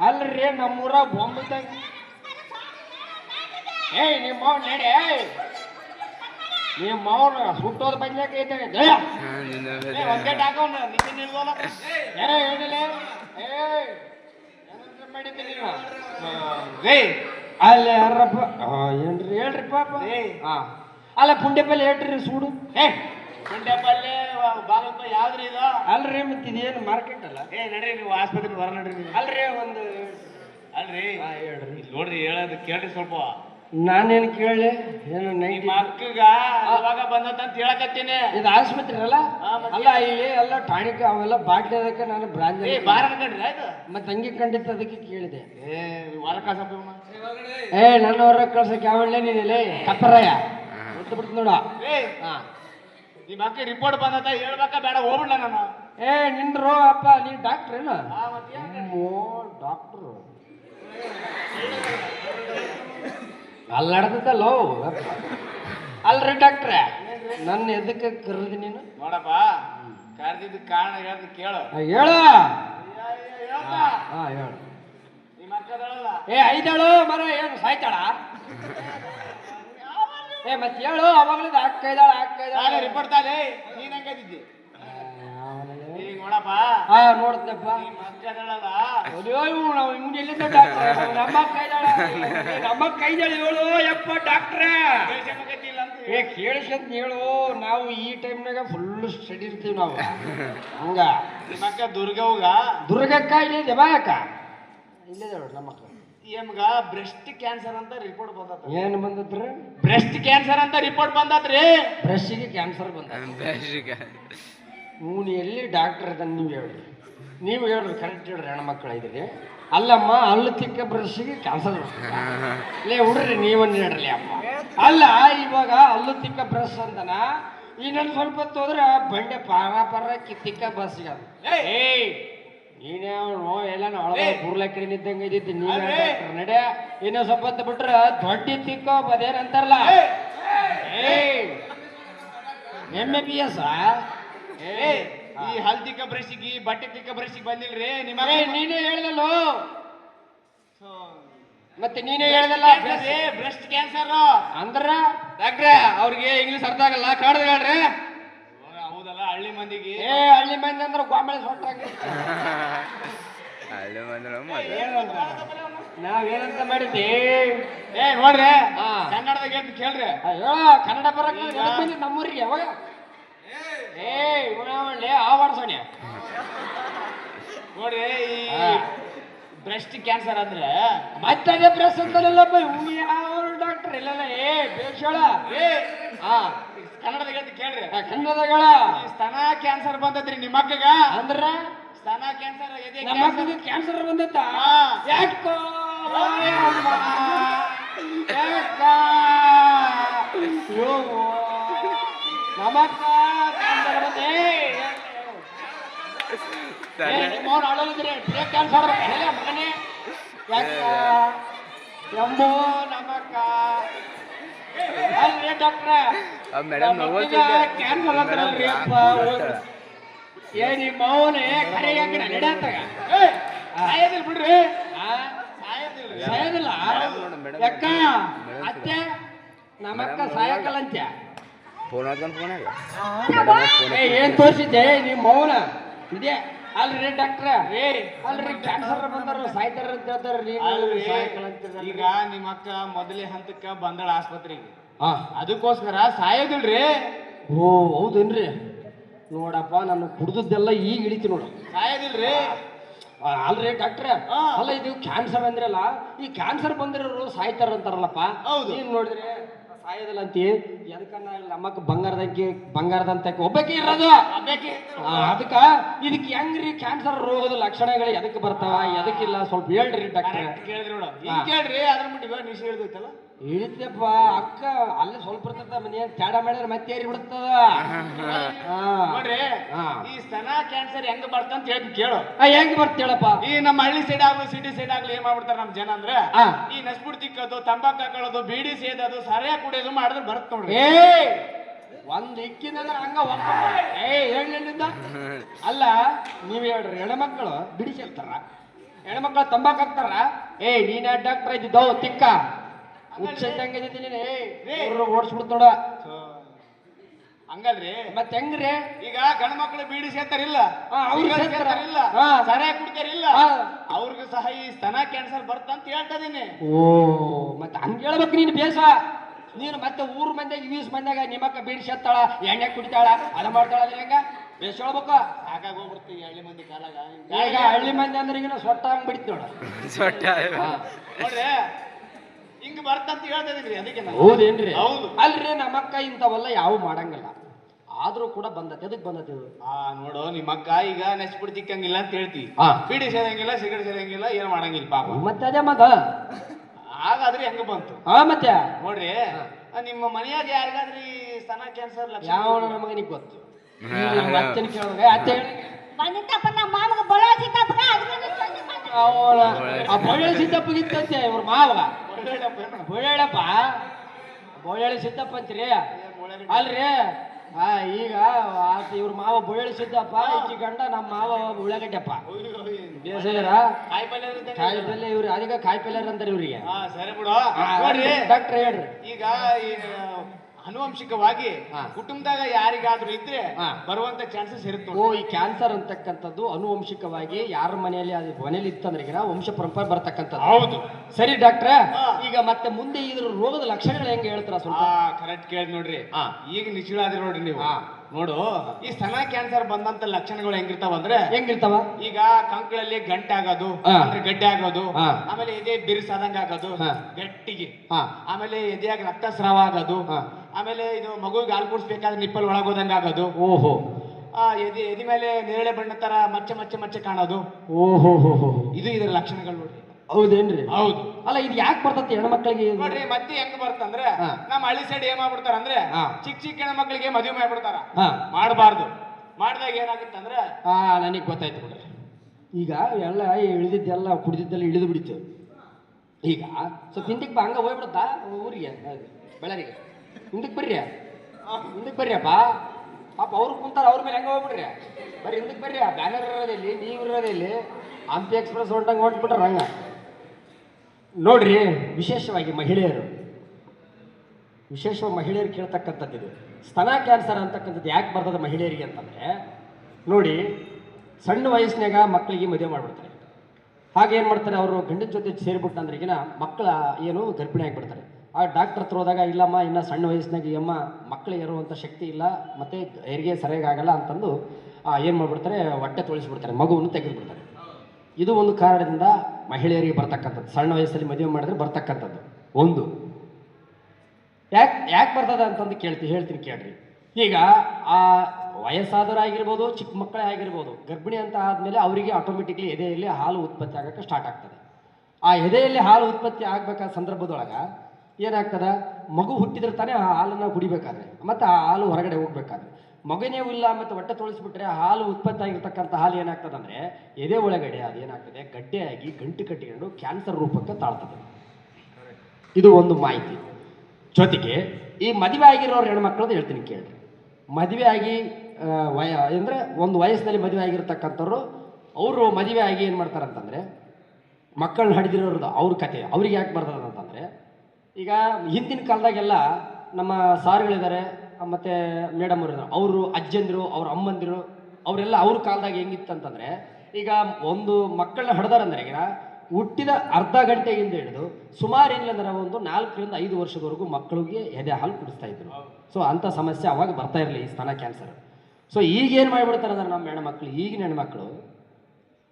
ಅಲ್ರಿ ನಮ್ಮೂರ ಬೊಂಬಿದ್ದಾಗ ಏಯ್ ನಿಮ್ಮ ಮಾವ ನಡೆ ಏಯ್. ನಿಮ್ಮ ಮಾವನ ಹುಟ್ಟೋದ್ ಬಂದ್ಯಾಕ ಐತೆ ದಯ ಏ ಒಂದೇ ಹಾಕೋಣ ನಿತ್ಯ ನಿಲ್ಗೋಲ್ಲ ಏ ಏನಿಲ್ಲ. ಏ ಏನಂತ ಮಾಡಿದ್ದೀನಿ ರೇ ಅಲ್ಲಿ ಯಾರಪ್ಪ? ಏನ್ರಿ ಹೇಳ್ರಿ ಪಾಪ? ಏ. ಹಾ. ಅಲ್ಲ ಪುಂಡೆಪಲ್ಲಿ ಹೇಳ್ರಿ ಸೂಡು. ಏ ಗುಂಡೆ ಪಲ್ಲೆ ಬಾಗಪ್ಪ ಯಾವ್ದ್ರಿ ಇದು? ಅಲ್ರಿ ಮತ್ತೆ ಇದೇನು ಮಾರ್ಕೆಟ್ ಅಲ್ಲ. ಏ ನಡ್ರಿ ನೀವು ಆಸ್ಪತ್ರೆ ಹೊರ ನಡ್ರಿ ನೀವು. ಅಲ್ರಿ ಒಂದು ಅಲ್ರಿ. ಹೇಳ್ರಿ. ಇಲ್ಲಿ ನೋಡ್ರಿ ಹೇಳೋದು ಕೇಳ್ರಿ ಸ್ವಲ್ಪ. ನಾನೇನು ಕೇಳಿ ಏನು ನೈಟ್ ನಿಮ್ಮ ಅಕ್ಕಗ ಅವಾಗ ಬಂದಂತ ಹೇಳಕತ್ತೀನಿ. ಇದು ಆಸ್ಪತ್ರೆ ಅಲ್ಲ? ಅಲ್ಲ ಇಲ್ಲಿ ಎಲ್ಲ ಟಾನಿಕ್ ಅವೆಲ್ಲ ಬಾಟ್ಲಿ ಅದಕ್ಕೆ ನಾನು ಬ್ರಾಂಚ್ ಏ ಬಾರ ಅನ್ಕೊಂಡ್ರಿ ಆಯ್ತು ಮತ್ತೆ ಹಂಗೆ ಕಂಡಿತ್ತು ಅದಕ್ಕೆ ಕೇಳಿದೆ. ಏ ಹೊರ ಕಳ್ಸಪ್ಪ. ಏ ನನ್ನ ಹೊರ ಕಳ್ಸಕ್ಕೆ ಯಾವಳ್ಳೆ ನೀನಿಲ್ಲ ಕಪ್ಪರಯ್ಯ ಬಿಟ್ಟು ಬಿಡ್ತು ನೋಡ. ಏ ಹಾ. ನಿಮ್ಮ ಅಕ್ಕ ರಿಪೋರ್ಟ್ ಬಂದತ ಹೇಳ್ಬೇಕ? ಬೇಡ ಹೋಗ್ಬಿಡ್ಲ ನಾನು. ಏ ನಿಂದ್ರು ಅಪ್ಪ ನೀ ಡಾಕ್ಟ್ರ್ ಏನು? ಯಾಕೆ? ಡಾಕ್ಟ್ರು ಅಲ್ಲಾಡ್ದಲ್ಲ ಅಲ್ರಿ ಡಾಕ್ಟ್ರೆ ನನ್ನ ಎದಕ್ಕೆ ಕರೆದಿ ನೀನು? ನೋಡಪ್ಪ ಕರೆದಿದ್ದ ಕಾರಣ ಹೇಳ್ದು ಕೇಳು. ಹೇಳ. ಹಾ ಹೇಳು. ನಿಮ್ಮ ಏ ಐದಾಳು ಮರ ಏನು ಸಾಯ್ತಾಳ? ಏ ಮತ್ತೆ ಹೇಳು ಅವಾಗಲಿಂದ ಅಕ್ಕ ಕೈದಾಳ ಇದ್ದಾಳ ರಿಪೋರ್ಟ್ ನೀನು ನೀನ್ ಹೆಂಗದಿದ್ದಿ ಈಗ ನೋಡಪ್ಪ. ಹಾ ನೋಡ್ತಪ್ಪ ನಿಮ್ಮ ಅಕ್ಕದಳಲ್ಲ ಅಯ್ಯೋ ಇವ್ನು ನಾವು ಇವ್ನು ಎಲ್ಲಿಂದ ಡಾಕ್ಟ್ರೆ ನಮ್ಮ ಕೈದಾಳ. ಏ, ನಮ್ಮ ಹೇಳು ಯಪ್ಪ ಡಾಕ್ಟ್ರೆ ಏ ಹೇಳು. ನಾವು ಈ ಟೈಮ್ನಾಗ ಫುಲ್ ಸ್ಟಡಿ ಇರ್ತೀವಿ ನಾವು. ಹಂಗ. ನಿಮ್ಮ ಅಕ್ಕ ದುರ್ಗವ್ಗ ದುರ್ಗಕ್ಕ ಅಕ್ಕ. ಇಲ್ಲಿದೆ ನೋಡು ನಮ್ಮ ಎಮ್ಗ ಬ್ರೆಸ್ಟ್ ಕ್ಯಾನ್ಸರ್ ಅಂತ ರಿಪೋರ್ಟ್ ಬಂದತ್ತ ಏನು ಬಂದದ್ರಿ? ಬ್ರೆಸ್ಟ್ ಕ್ಯಾನ್ಸರ್ ಅಂತ ರಿಪೋರ್ಟ್ ಬಂದತ್ರಿ ಬ್ರಷ್ಗೆ ಕ್ಯಾನ್ಸರ್ ಬಂದ ನೀವು ಎಲ್ಲಿ ಡಾಕ್ಟರ್ ಅದನ್ನ ನೀವು ಹೇಳ್ರಿ. ನೀವು ಹೇಳ್ರಿ ಕರೆಕ್ಟ್ ಹೇಳ್ರಿ ಹೆಣ್ಮಕ್ಳು ಇದ್ರಿ. ಅಲ್ಲಮ್ಮ ಹಲ್ಲು ತಿಕ್ಕ ಬ್ರಷ್ಗೆ ಕ್ಯಾನ್ಸರ್ ಲೇ ಹುಡ್ರಿ ನೀವನ್ನ ಹೇಳ್ರಿ ಅಮ್ಮ. ಅಲ್ಲ ಇವಾಗ ಹಲ್ಲು ತಿಕ್ಕ ಬ್ರಷ್ ಅಂತನ ಇನ್ನೊಂದು ಸ್ವಲ್ಪ ಹೊತ್ತು ಹೋದ್ರೆ ಬಂಡೆ ಪಾರ ಪಾರ ಕಿತ್ತಿಕ್ಕ ಬಸ್ ಏಯ್ ನೀನೇ ಅವನು ಎಲ್ಲ ಒಳಗೆ ಬುರ್ಲಕ್ಕಿ ನಿದ್ದಂಗೆ ಇದ್ದಿದ್ದು. ಡಾಕ್ಟ್ರ್ ನಡೆ. ಇನ್ನು ಸ್ವಲ್ಪ ಬಿಟ್ರೆ ದೊಡ್ಡ ತಿಕ್ಕೋ ಬದೇನಂತಾರಲ್ಲ ಎಂ ಎ ಪಿ ಎಸ್ ಈ ಹಲ್ ತಿಕ್ಕ ಬ್ರಷ್ಗೆ ಬಟ್ಟೆ ತಿಕ್ಕ ಬ್ರಷ್ಗೆ ಬಂದಿಲ್ರಿ ನಿಮ್ಮ ನೀನೇ ಹೇಳ್ದಲ್ಲೋ? ಮತ್ತೆ ನೀನೇ ಹೇಳ್ದಲ್ಲ? ಬ್ರೆಸ್ಟ್ ಕ್ಯಾನ್ಸರ್ ಅಂದ್ರ? ಡಾಕ್ಟ್ರೆ ಅವ್ರಿಗೆ ಇಂಗ್ಲಿಷ್ ಅರ್ಥ ಆಗಲ್ಲ ಕನ್ನಡ ಹೇಳ್ರಿ. ಹಳ್ಳಿ ಮಂದಿಗೆ ಏ ಹಳ್ಳಿ ಮಂದಿ ಅಂದ್ರೆ ಗೊಂಬಳೆ ಸೊಟ್ಟಾಗಿ. ನಾವೇನಂತ ಮಾಡಿದ್ವಿ? ಏ ನೋಡ್ರಿ. ಕನ್ನಡದಾಗ ಎದ್ದು ಕೇಳ್ರಿ. ಅಯ್ಯೋ ಕನ್ನಡ ಬರಕ್ ಬಂದಿ ನಮ್ಮೂರಿಗೆ ಯಾವಾಗ? ಏ ಇವಳೆ ಆ ವಾಡ್ಸೋಣ್ಯ ನೋಡ್ರಿ ಈ. ಬ್ರೆಸ್ಟ್ ಕ್ಯಾನ್ಸರ್ ಅಂದ್ರೆ ಮತ್ತೆ ಅದೇ ಪ್ರೆಸ್ ಅಂತಾರಲ್ಲಪ್ಪ ಇವ್ನು ಯಾವ ಡಾಕ್ಟರ್ ಇಲ್ಲಲ್ಲ ಏ ಬೇಷಳ. ಏ. ಹಾ ಕನ್ನಡದಾಗ ಅಂತ ಕೇಳ್ರಿ. ಕನ್ನಡಗಳ ಸ್ತನ ಕ್ಯಾನ್ಸರ್ ಬಂದದ್ರಿ ನಿಮ್ಮ ಅಕ್ಕಗ. ಅಂದ್ರ? ಸ್ತನ ಕ್ಯಾನ್ಸರ್ ಎದೆ ನಮ್ಮ ಕ್ಯಾನ್ಸರ್. ಬಂದತ್ತ. ಯಾಕೋ? ನಮಕ್ಕ ಕ್ಯಾನ್ಸರ್ ಬಂದೆ ಏ, ನಿಮ್ಮವ್ನು ಅಳಲಿದ್ರೆ ಬ್ರೇಕ್ ಕ್ಯಾನ್ಸರ್ ಎಲ್ಲ ಮಗನೇ ಯಾಕ ಎಂಬೋ ನಮ್ಮಕ್ಕ ಅಲ್ರಿ ಡಾಕ್ಟ್ರ? ಮೇಡಮ್ ಕ್ಯಾನ್ಸರ್ ಅಂತಾರಲ್ರಿ ಅಪ್ಪ. ಏ ನಿಮ್ಮ ಏ ಕರೆ ಯಾಕೆ ನಡೆಯತ್ತಾಗ ಸಾಯೋದಿಲ್ಲ ಬಿಡ್ರಿ? ಸಾಯೋದಿಲ್ಲ. ಯಾಕ? ಅತ್ತೆ ನಮ್ಮಕ್ಕ ಸಾಯಕಲ್ಲ ಅಂತ್ಯ. ಫೋನ್ ಹಾಕೊಂಡು ಫೋನ್ ಏ ಏನ್ ತೋರಿಸಿದ್ದೆ? ನಿಮ್ಮ ಮೌನ ಇದೆ. ಅಲ್ರಿ ಡಾಕ್ಟ್ರ ಅಲ್ರಿ ಕ್ಯಾನ್ಸರ್ ಬಂದರು ಸಾಯ್ತಾರ ಅಂತ ಅಲ್ರಿ ಸಾಯಕಲ್ಲ ಅಂತೀರ ಈಗ ನಿಮ್ಮ ಅಕ್ಕ ಮೊದಲೇ ಹಂತಕ್ಕ ಬಂದಳ ಆಸ್ಪತ್ರೆಗೆ. ಹಾ. ಅದಕ್ಕೋಸ್ಕರ ಸಾಯೋದಿಲ್ರಿ? ಓ ಹೌದೇನ್ರಿ? ನೋಡಪ್ಪ ನಾನು ಕುಡ್ದದ್ದೆಲ್ಲ ಈಗ ಇಳಿತಿ ನೋಡು. ಸಾಯೋದಿಲ್ರಿ? ಅಲ್ರಿ ಡಾಕ್ಟ್ರ. ಅಲ್ಲ ಇದು ಕ್ಯಾನ್ಸರ್ ಅಂದ್ರಲ್ಲ ಈ ಕ್ಯಾನ್ಸರ್ ಬಂದಿರೋರು ಸಾಯ್ತಾರ ಅಂತಾರಲ್ಲಪ್ಪ. ಹೌದು. ನೋಡಿದ್ರೆ ಸಾಯೋದಿಲ್ಲ ಅಂತಿ ಎದಕ್ಕನ್ನ ನಮ್ಮಕ್ಕ ಬಂಗಾರದಂಕಿ ಬಂಗಾರದಂತ ಒಬ್ಬಕ್ಕೆ ಇರೋದು. ಅದಕ್ಕ ಇದಕ್ಕೆ ಹೆಂಗ್ರಿ ಕ್ಯಾನ್ಸರ್ ರೋಗದ ಲಕ್ಷಣಗಳು ಎದಕ್ಕೆ ಬರ್ತಾವ ಎದಕ್ಕಿಲ್ಲ ಸ್ವಲ್ಪ ಹೇಳ್ರಿ ಡಾಕ್ಟರ್. ಕೇಳಿದ್ರಿ ನೋಡು. ಕೇಳ್ರಿ ಅದ್ರ ಮುಟ್ಟಿ ನಿಶೆ ಹೇಳ್ದೈತಲ್ಲ ಇಳಿತಪ್ಪ ಅಕ್ಕ ಅಲ್ಲಿ ಸ್ವಲ್ಪ ಇರ್ತದ ಮನೆ ಚಾಡ ಮಾಡಿದ್ರೆ ಮತ್ತೆ ಏರಿ ಬಿಡುತ್ತದ. ನೋಡ್ರಿ. ಈ ಸ್ತನ ಕ್ಯಾನ್ಸರ್ ಹೆಂಗ್ ಬರ್ತಂತ ಹೇಳಿ ಕೇಳು. ಹೆಂಗ್ ಬರ್ತೇಳಪ್ಪ ಈ ನಮ್ಮ ಹಳ್ಳಿ ಸೈಡ್ ಆಗ್ಲಿ ಸಿಟಿ ಸೈಡ್ ಆಗ್ಲಿ ಏನ್ ಮಾಡ್ಬಿಡ್ತಾರ ನಮ್ ಜನ ಅಂದ್ರೆ. ಈ ನಸ್ಪುಡ್ ತಿಕ್ಕೋದು ತಂಬಾಕ್ ಹಾಕೊಳ್ಳೋದು ಬೀಡಿ ಸೇದೋದು ಸರಿಯ ಕುಡಿಯೋದು ಮಾಡಿದ್ರೆ ಬರುತ್ತೆ ನೋಡ್ರಿ. ಏ ಒಂದ್ ಇಕ್ಕಿನಂದ್ರೆ ಹಂಗ ಏ ಹೇಳಿಂದ ಅಲ್ಲ ನೀವ್ ಹೇಳ್ರಿ ಹೆಣ್ಮಕ್ಳು ಬಿಡಿಸಿರ್ತಾರ ಹೆಣ್ಮಕ್ಳು ತಂಬಾಕ್ ಹಾಕ್ತಾರ. ಏ ನೀನ್ ಡಾಕ್ಟರ್ ಇದ್ದಿದ್ದವು ತಿಕ್ಕ. ಓಡಿಸ್ಬಿಡ್ತು ನೋಡ. ಹಂಗಲ್ರಿ? ಮತ್ತೆ ಹೆಂಗ್ರಿ? ಈಗ ಗಂಡ ಮಕ್ಳು ಬೀಡಿ ಸೇರ್ತಾರಿಲ್ಲ? ಇಲ್ಲ ಅವ್ರು ಸಿಗರೇಟ್ ಸೇರ್ತಾರ. ಸೇರ್ತಾರಿಲ್ಲ? ಹಾ. ಸರಾಯಿ ಕುಡಿತಾರಿಲ್ಲ? ಅವ್ರಿಗೂ ಸಹ ಈ ಸ್ತನ ಕ್ಯಾನ್ಸರ್ ಬರ್ತಂತ ಹೇಳ್ತಾ ಇದೀನಿ. ಓ ಮತ್ತೆ ಹಂಗ ಹೇಳ್ಬೇಕು ನೀನು ಬೇಸ. ನೀನು ಮತ್ತೆ ಊರ್ ಮಂದ್ಯಾಗ ಯೂಸ್ ಮಂದ್ಯಾಗ ನಿಮ್ಮಕ್ಕ ಬೀಡಿಸತ್ತಾಳ ಎಣ್ಣೆ ಕುಡಿತಾಳ ಅದ ಮಾಡ್ತಾಳ ಅದ್ರ ಹೆಂಗ? ಬೇಸ್ ಹೇಳ್ಬೇಕು. ಸಾಕಾಗಿ ಹೋಗ್ಬಿಡ್ತೀವಿ ಹಳ್ಳಿ ಮಂದಿ ಕಾಲಾಗ. ಈಗ ಹಳ್ಳಿ ಮಂದಿ ಅಂದ್ರೆ ಈಗ ಸೊಟ್ಟ ಹಂಗ್ ಬಿಡಿತ್ ನೋಡ. ಸೊಟ್ಟ. ನೋಡ್ರಿ ಹಿಂಗ್ ಬರ್ತಂತ ಹೇಳ್ತಾ ಇದೀನಿ ಅದಕ್ಕೆ ನಾನು. ಹೌದೇನ್ರಿ? ಹೌದು. ಅಲ್ರಿ ನಮ್ಮಕ್ಕ ಇಂಥವೆಲ್ಲ ಯಾವ ಮಾಡಂಗಿಲ್ಲ. ಆದ್ರೂ ಕೂಡ ಬಂದತಿ ಅದಕ್ಕೆ ಬಂದತಿ ಇದು ಆ ನೋಡು ನಿಮ್ಮ ಅಕ್ಕ ಈಗ ನೆಚ್ಬಿಡ್ ತಿಕ್ಕಂಗಿಲ್ಲ ಅಂತ ಹೇಳ್ತಿ. ಹಾ. ಬೀಡಿ ಸಿಗಡಿ ಸಿಗರೇಟ್ ಸೇದಂಗಿಲ್ಲ ಏನ್ ಮಾಡಂಗಿಲ್ಲ ಪಾಪ. ಮತ್ತೆ ಅದೇ ಮಗ? ಹಾಗಾದ್ರೆ ಹೆಂಗ ಬಂತು? ಹಾ ಮತ್ತೆ? ನೋಡ್ರಿ ನಿಮ್ಮ ಮನೆಯಾಗ ಯಾರಿಗಾದ್ರಿ ಈ ಸ್ತನ ಕ್ಯಾನ್ಸರ್ ಲಕ್ಷಣ ಯಾವ ನಮಗನಿಗೆ ಗೊತ್ತು? ಮತ್ತೆ ಕೇಳಿದ್ರೆ ಅತ್ತೆ ಹೇಳಿ. ಬಂದಿತ್ತಪ್ಪ ನಮ್ಮ ಮಾಮಗ ಅದಕ್ಕೆ ಬೊಳ್ಳೆ ಸಿದ್ದಪ್ಪಗಿತ್ತಂತೆ ಇವ್ರ ಮಾವ. ಬೊಳ್ಳೆಪ್ಪ ಬೊಳ್ಳೆ ಸಿದ್ದಪ್ಪ ಅಂತೀರಿ. ಅಲ್ರಿ? ಆ ಈಗ ಆತ ಇವ್ರ ಮಾವ ಬೊಳ್ಳೆ ಸಿದ್ದಪ್ಪ ಈಕಿ ಗಂಡ ನಮ್ಮ ಮಾವ ಉಳ್ಳಾಗಡ್ಡೆಪ್ಪ. ಬೇಸರ ಕಾಯಿ ಪಲ್ಯ ಇವ್ರು ಅದಕ್ಕೆ ಕಾಯಿ ಪಲ್ಯ ಅಂತಾರೆ ಇವ್ರಿಗೆ. ಹಾ ಸರಿ ಬಿಡು. ನೋಡ್ರಿ. ಡಾಕ್ಟರ್ ಹೇಳ್ರಿ. ಈಗ ಈ ಅನುವಂಶಿಕವಾಗಿ. ಕುಟುಂಬದಾಗ ಯಾರಿಗಾದ್ರೂ ಇದ್ರೆ. ಬರುವಂತ ಚಾನ್ಸಸ್ ಇರುತ್ತೆ ಓ ಈ ಕ್ಯಾನ್ಸರ್ ಅಂತಕ್ಕಂಥದ್ದು ಅನುವಂಶಿಕವಾಗಿ ಯಾರ ಮನೆಯಲ್ಲಿ ಅದು ಮನೆಯಲ್ಲಿ ಇತ್ತಂದ್ರೆ ವಂಶ ಪರಂಪರೆ ಬರ್ತಕ್ಕಂಥದ್ದು ಹೌದು ಸರಿ ಡಾಕ್ಟ್ರ. ಈಗ ಮತ್ತೆ ಮುಂದೆ ಇದ್ರ ರೋಗದ ಲಕ್ಷಣಗಳು ಹೆಂಗೆ ಹೇಳ್ತಾರ ಸ್ವಲ್ಪ ಕರೆಕ್ಟ್ ಕೇಳಿ ನೋಡ್ರಿ. ಈಗ ನಿಶ್ಚಿಳಾದ್ರಿ ನೋಡ್ರಿ ನೀವು. ನೋಡು ಈ ಸ್ತನ ಕ್ಯಾನ್ಸರ್ ಬಂದಂತ ಲಕ್ಷಣಗಳು ಹೆಂಗಿರ್ತಾವ ಅಂದ್ರೆ ಹೆಂಗಿರ್ತಾವ ಈಗ ಕಂಕಳಲ್ಲಿ ಗಂಟೆ ಆಗೋದು ಅಂದ್ರೆ ಗಡ್ಡೆ ಆಗೋದು. ಆಮೇಲೆ ಎದೆ ಬಿರುಸಾದಂಗ ಆಗೋದು. ಗಟ್ಟಿಗೆ ಆಮೇಲೆ ಎದೆಯಾಗ ರಕ್ತಸ್ರಾವ ಆಗೋದು. ಆಮೇಲೆ ಇದು ಮಗುವಿಗೆ ಹಾಲು ಕುಡಿಸ್ಬೇಕಾದ್ರೆ ನಿಪ್ಪಲ್ ಒಳಗೋದಂಗೆ ಆಗೋದು. ಓಹೋ. ಆ ಎದೆ ಎದೆ ಮೇಲೆ ನೇರಳೆ ಬಣ್ಣ ತರ ಮಚ್ಚೆ ಮಚ್ಚೆ ಮಚ್ಚೆ ಕಾಣೋದು. ಓಹೋ ಹೋ ಹೋ ಇದು ಇದರ ಲಕ್ಷಣಗಳು ನೋಡ್ರಿ ಹೌದೇನ್ರಿ? ಹೌದು. ಅಲ್ಲ ಇದು ಯಾಕೆ ಬರ್ತತಿ ಹೆಣ್ಮಕ್ಳಿಗೆ ಇದು? ನೋಡ್ರಿ ಮತ್ತೆ ಹೆಂಗ್ ಬರ್ತಂದ್ರೆ ಹಾ. ನಮ್ಮ ಹಳ್ಳಿ ಸೈಡ್ ಏನ್ ಮಾಡ್ಬಿಡ್ತಾರ ಅಂದ್ರೆ ಹಾ. ಚಿಕ್ಕ ಚಿಕ್ಕ ಹೆಣ್ಮಕ್ಳಿಗೆ ಮದುವೆ ಮಾಡ್ಬಿಡ್ತಾರ. ಹಾ. ಮಾಡಬಾರ್ದು. ಮಾಡಿದಾಗ ಏನಾಗುತ್ತಂದ್ರೆ ಹಾ ನನಗೆ ಗೊತ್ತಾಯ್ತು ನೋಡ್ರಿ ಈಗ ಎಲ್ಲ ಇಳಿದಿದ್ದೆಲ್ಲ ಕುಡಿದಿದ್ದೆಲ್ಲ ಇಳಿದು ಬಿಡಿತು. ಈಗ ಸ್ವಲ್ಪ ಹಿಂದಕ್ಕೆ ಬಾ ಹಂಗ ಹೋಗ್ಬಿಡುತ್ತಾ? ಊರಿಗೆ ಬೆಳರಿಗೆ ಹಿಂದಕ್ಕೆ ಬರ್ರಿ. ಹಿಂದಕ್ಕೆ ಬರ್ರಿಯಪ್ಪ ಪಾಪ ಅವ್ರು ಕುಂತಾರ, ಅವ್ರ ಮೇಲೆ ಹೆಂಗ ಹೋಗ್ಬಿಡ್ರಿ? ಬರ್ರಿ ಹಿಂದಕ್ಕೆ ಬರ್ರಿ. ಬ್ಯಾನರ್ ಇರೋದಿಲ್ಲಿ ನೀವು ಇರೋದಿಲ್ಲಿ ಹಂಪಿ ಎಕ್ಸ್ಪ್ರೆಸ್ ಹೊಂಟಂಗೆ ಹೊಂಟ್ಬಿಟ್ರೆ ಹಂಗ. ನೋಡ್ರಿ, ವಿಶೇಷವಾಗಿ ಮಹಿಳೆಯರು. ವಿಶೇಷವಾಗಿ ಮಹಿಳೆಯರು ಕೇಳ್ತಕ್ಕಂಥದ್ದು ಇದು. ಸ್ತನ ಕ್ಯಾನ್ಸರ್ ಅಂತಕ್ಕಂಥದ್ದು ಯಾಕೆ ಬರ್ತದೆ ಮಹಿಳೆಯರಿಗೆ ಅಂತಂದರೆ, ನೋಡಿ, ಸಣ್ಣ ವಯಸ್ಸಿನಾಗ ಮಕ್ಕಳಿಗೆ ಮದುವೆ ಮಾಡಿಬಿಡ್ತಾರೆ. ಹಾಗೇನು ಮಾಡ್ತಾರೆ, ಅವರು ಗಂಡನ ಜೊತೆ ಸೇರಿಬಿಟ್ಟಂದ್ರೆ ಈಗಿನ ಮಕ್ಕಳ ಏನು ಗರ್ಭಿಣಿ ಆಗಿಬಿಡ್ತಾರೆ ಆ ಡಾಕ್ಟರ್ ಹತ್ರ ಹೋದಾಗ, ಇಲ್ಲಮ್ಮ, ಇನ್ನು ಸಣ್ಣ ವಯಸ್ಸಿನಾಗ ಅಮ್ಮ ಮಕ್ಕಳಿಗೆ ಇರುವಂಥ ಶಕ್ತಿ ಇಲ್ಲ, ಮತ್ತು ಹೆರಿಗೆ ಸರಿಯಾಗಿ ಆಗಲ್ಲ ಅಂತಂದು ಏನು ಮಾಡಿಬಿಡ್ತಾರೆ, ಹೊಟ್ಟೆ ತೊಳಿಸ್ಬಿಡ್ತಾರೆ, ಮಗುವನ್ನು ತೆಗೆದುಬಿಡ್ತಾರೆ. ಇದು ಒಂದು ಕಾರಣದಿಂದ ಮಹಿಳೆಯರಿಗೆ ಬರ್ತಕ್ಕಂಥದ್ದು, ಸಣ್ಣ ವಯಸ್ಸಲ್ಲಿ ಮದುವೆ ಮಾಡಿದ್ರೆ ಬರ್ತಕ್ಕಂಥದ್ದು. ಒಂದು. ಯಾಕೆ ಯಾಕೆ ಬರ್ತದ ಅಂತಂದು ಕೇಳ್ತೀನಿ ಹೇಳ್ತೀನಿ ಕೇಳ್ರಿ. ಈಗ, ಆ ವಯಸ್ಸಾದವರಾಗಿರ್ಬೋದು, ಚಿಕ್ಕ ಮಕ್ಕಳೇ ಆಗಿರ್ಬೋದು, ಗರ್ಭಿಣಿ ಅಂತ ಆದಮೇಲೆ ಅವರಿಗೆ ಆಟೋಮೆಟಿಕ್ಲಿ ಎದೆಯಲ್ಲಿ ಹಾಲು ಉತ್ಪತ್ತಿ ಆಗೋಕ್ಕೆ ಸ್ಟಾರ್ಟ್ ಆಗ್ತದೆ. ಆ ಎದೆಯಲ್ಲಿ ಹಾಲು ಉತ್ಪತ್ತಿ ಆಗಬೇಕಾದ ಸಂದರ್ಭದೊಳಗೆ ಏನಾಗ್ತದ? ಮಗು ಹುಟ್ಟಿದ್ರೆ ತಾನೇ ಆ ಹಾಲನ್ನು ಕುಡಿಬೇಕಾದ್ರೆ ಮತ್ತು ಆ ಹಾಲು ಹೊರಗಡೆ ಹೋಗ್ಬೇಕಾದ್ರೆ. ಮಗನೇ ಇಲ್ಲ ಮತ್ತು ಹೊಟ್ಟೆ ತೊಳಿಸ್ಬಿಟ್ರೆ ಆ ಹಾಲು ಉತ್ಪತ್ತಿ ಆಗಿರ್ತಕ್ಕಂಥ ಹಾಲು ಏನಾಗ್ತದೆ ಅಂದರೆ ಎದೆ ಒಳಗಡೆ ಅದೇನಾಗ್ತದೆ ಗಡ್ಡೆಯಾಗಿ ಗಂಟು ಕಟ್ಟಿಕೊಂಡು ಕ್ಯಾನ್ಸರ್ ರೂಪಕ್ಕೆ ತಾಳ್ತದೆ. ಇದು ಒಂದು ಮಾಹಿತಿ. ಜೊತೆಗೆ ಈ ಮದುವೆ ಆಗಿರೋರು ಹೆಣ್ಮಕ್ಳದ್ದು ಹೇಳ್ತೀನಿ ಕೇಳ್ರಿ. ಮದುವೆ ಆಗಿ ವಯ ಅಂದರೆ ಒಂದು ವಯಸ್ಸಿನಲ್ಲಿ ಮದುವೆ ಆಗಿರ್ತಕ್ಕಂಥವ್ರು ಅವರು ಮದುವೆ ಆಗಿ ಏನು ಮಾಡ್ತಾರೆ ಅಂತಂದರೆ ಮಕ್ಕಳನ್ನ ಹಡಿದಿರೋರ್ದು ಅವ್ರ ಕತೆ. ಅವ್ರಿಗೆ ಯಾಕೆ ಬರ್ತದೆ ಅಂತಂದರೆ ಈಗ ಹಿಂದಿನ ಕಾಲದಾಗೆಲ್ಲ ನಮ್ಮ ಸಾರುಗಳಿದ್ದಾರೆ, ಮತ್ತು ಮೇಡಮ್ ಅವರು ಅವರು ಅಜ್ಜಂದಿರು, ಅವ್ರ ಅಮ್ಮಂದಿರು, ಅವರೆಲ್ಲ ಅವ್ರ ಕಾಲದಾಗ ಹೆಂಗಿತ್ತು ಅಂತಂದರೆ ಈಗ ಒಂದು ಮಕ್ಕಳನ್ನ ಹಡ್ದಾರಂದ್ರೆ ಈಗ ಹುಟ್ಟಿದ ಅರ್ಧ ಗಂಟೆಯಿಂದ ಹಿಡಿದು ಸುಮಾರು ಏನಿಲ್ಲ ಒಂದು ನಾಲ್ಕರಿಂದ ಐದು ವರ್ಷದವರೆಗೂ ಮಕ್ಕಳಿಗೆ ಎದೆ ಹಾಲು ಕುಡಿಸ್ತಾ ಇದ್ರು. ಸೊ ಅಂಥ ಸಮಸ್ಯೆ ಅವಾಗ ಬರ್ತಾ ಇರಲಿ ಈ ಸ್ತನ ಕ್ಯಾನ್ಸರ್ ಸೊ ಈಗ ಏನು ಮಾಡಿಬಿಡ್ತಾರೆ ಅಂದ್ರೆ ನಮ್ಮ ಹೆಣ್ಮಕ್ಳು, ಈಗಿನ ಹೆಣ್ಮಕ್ಳು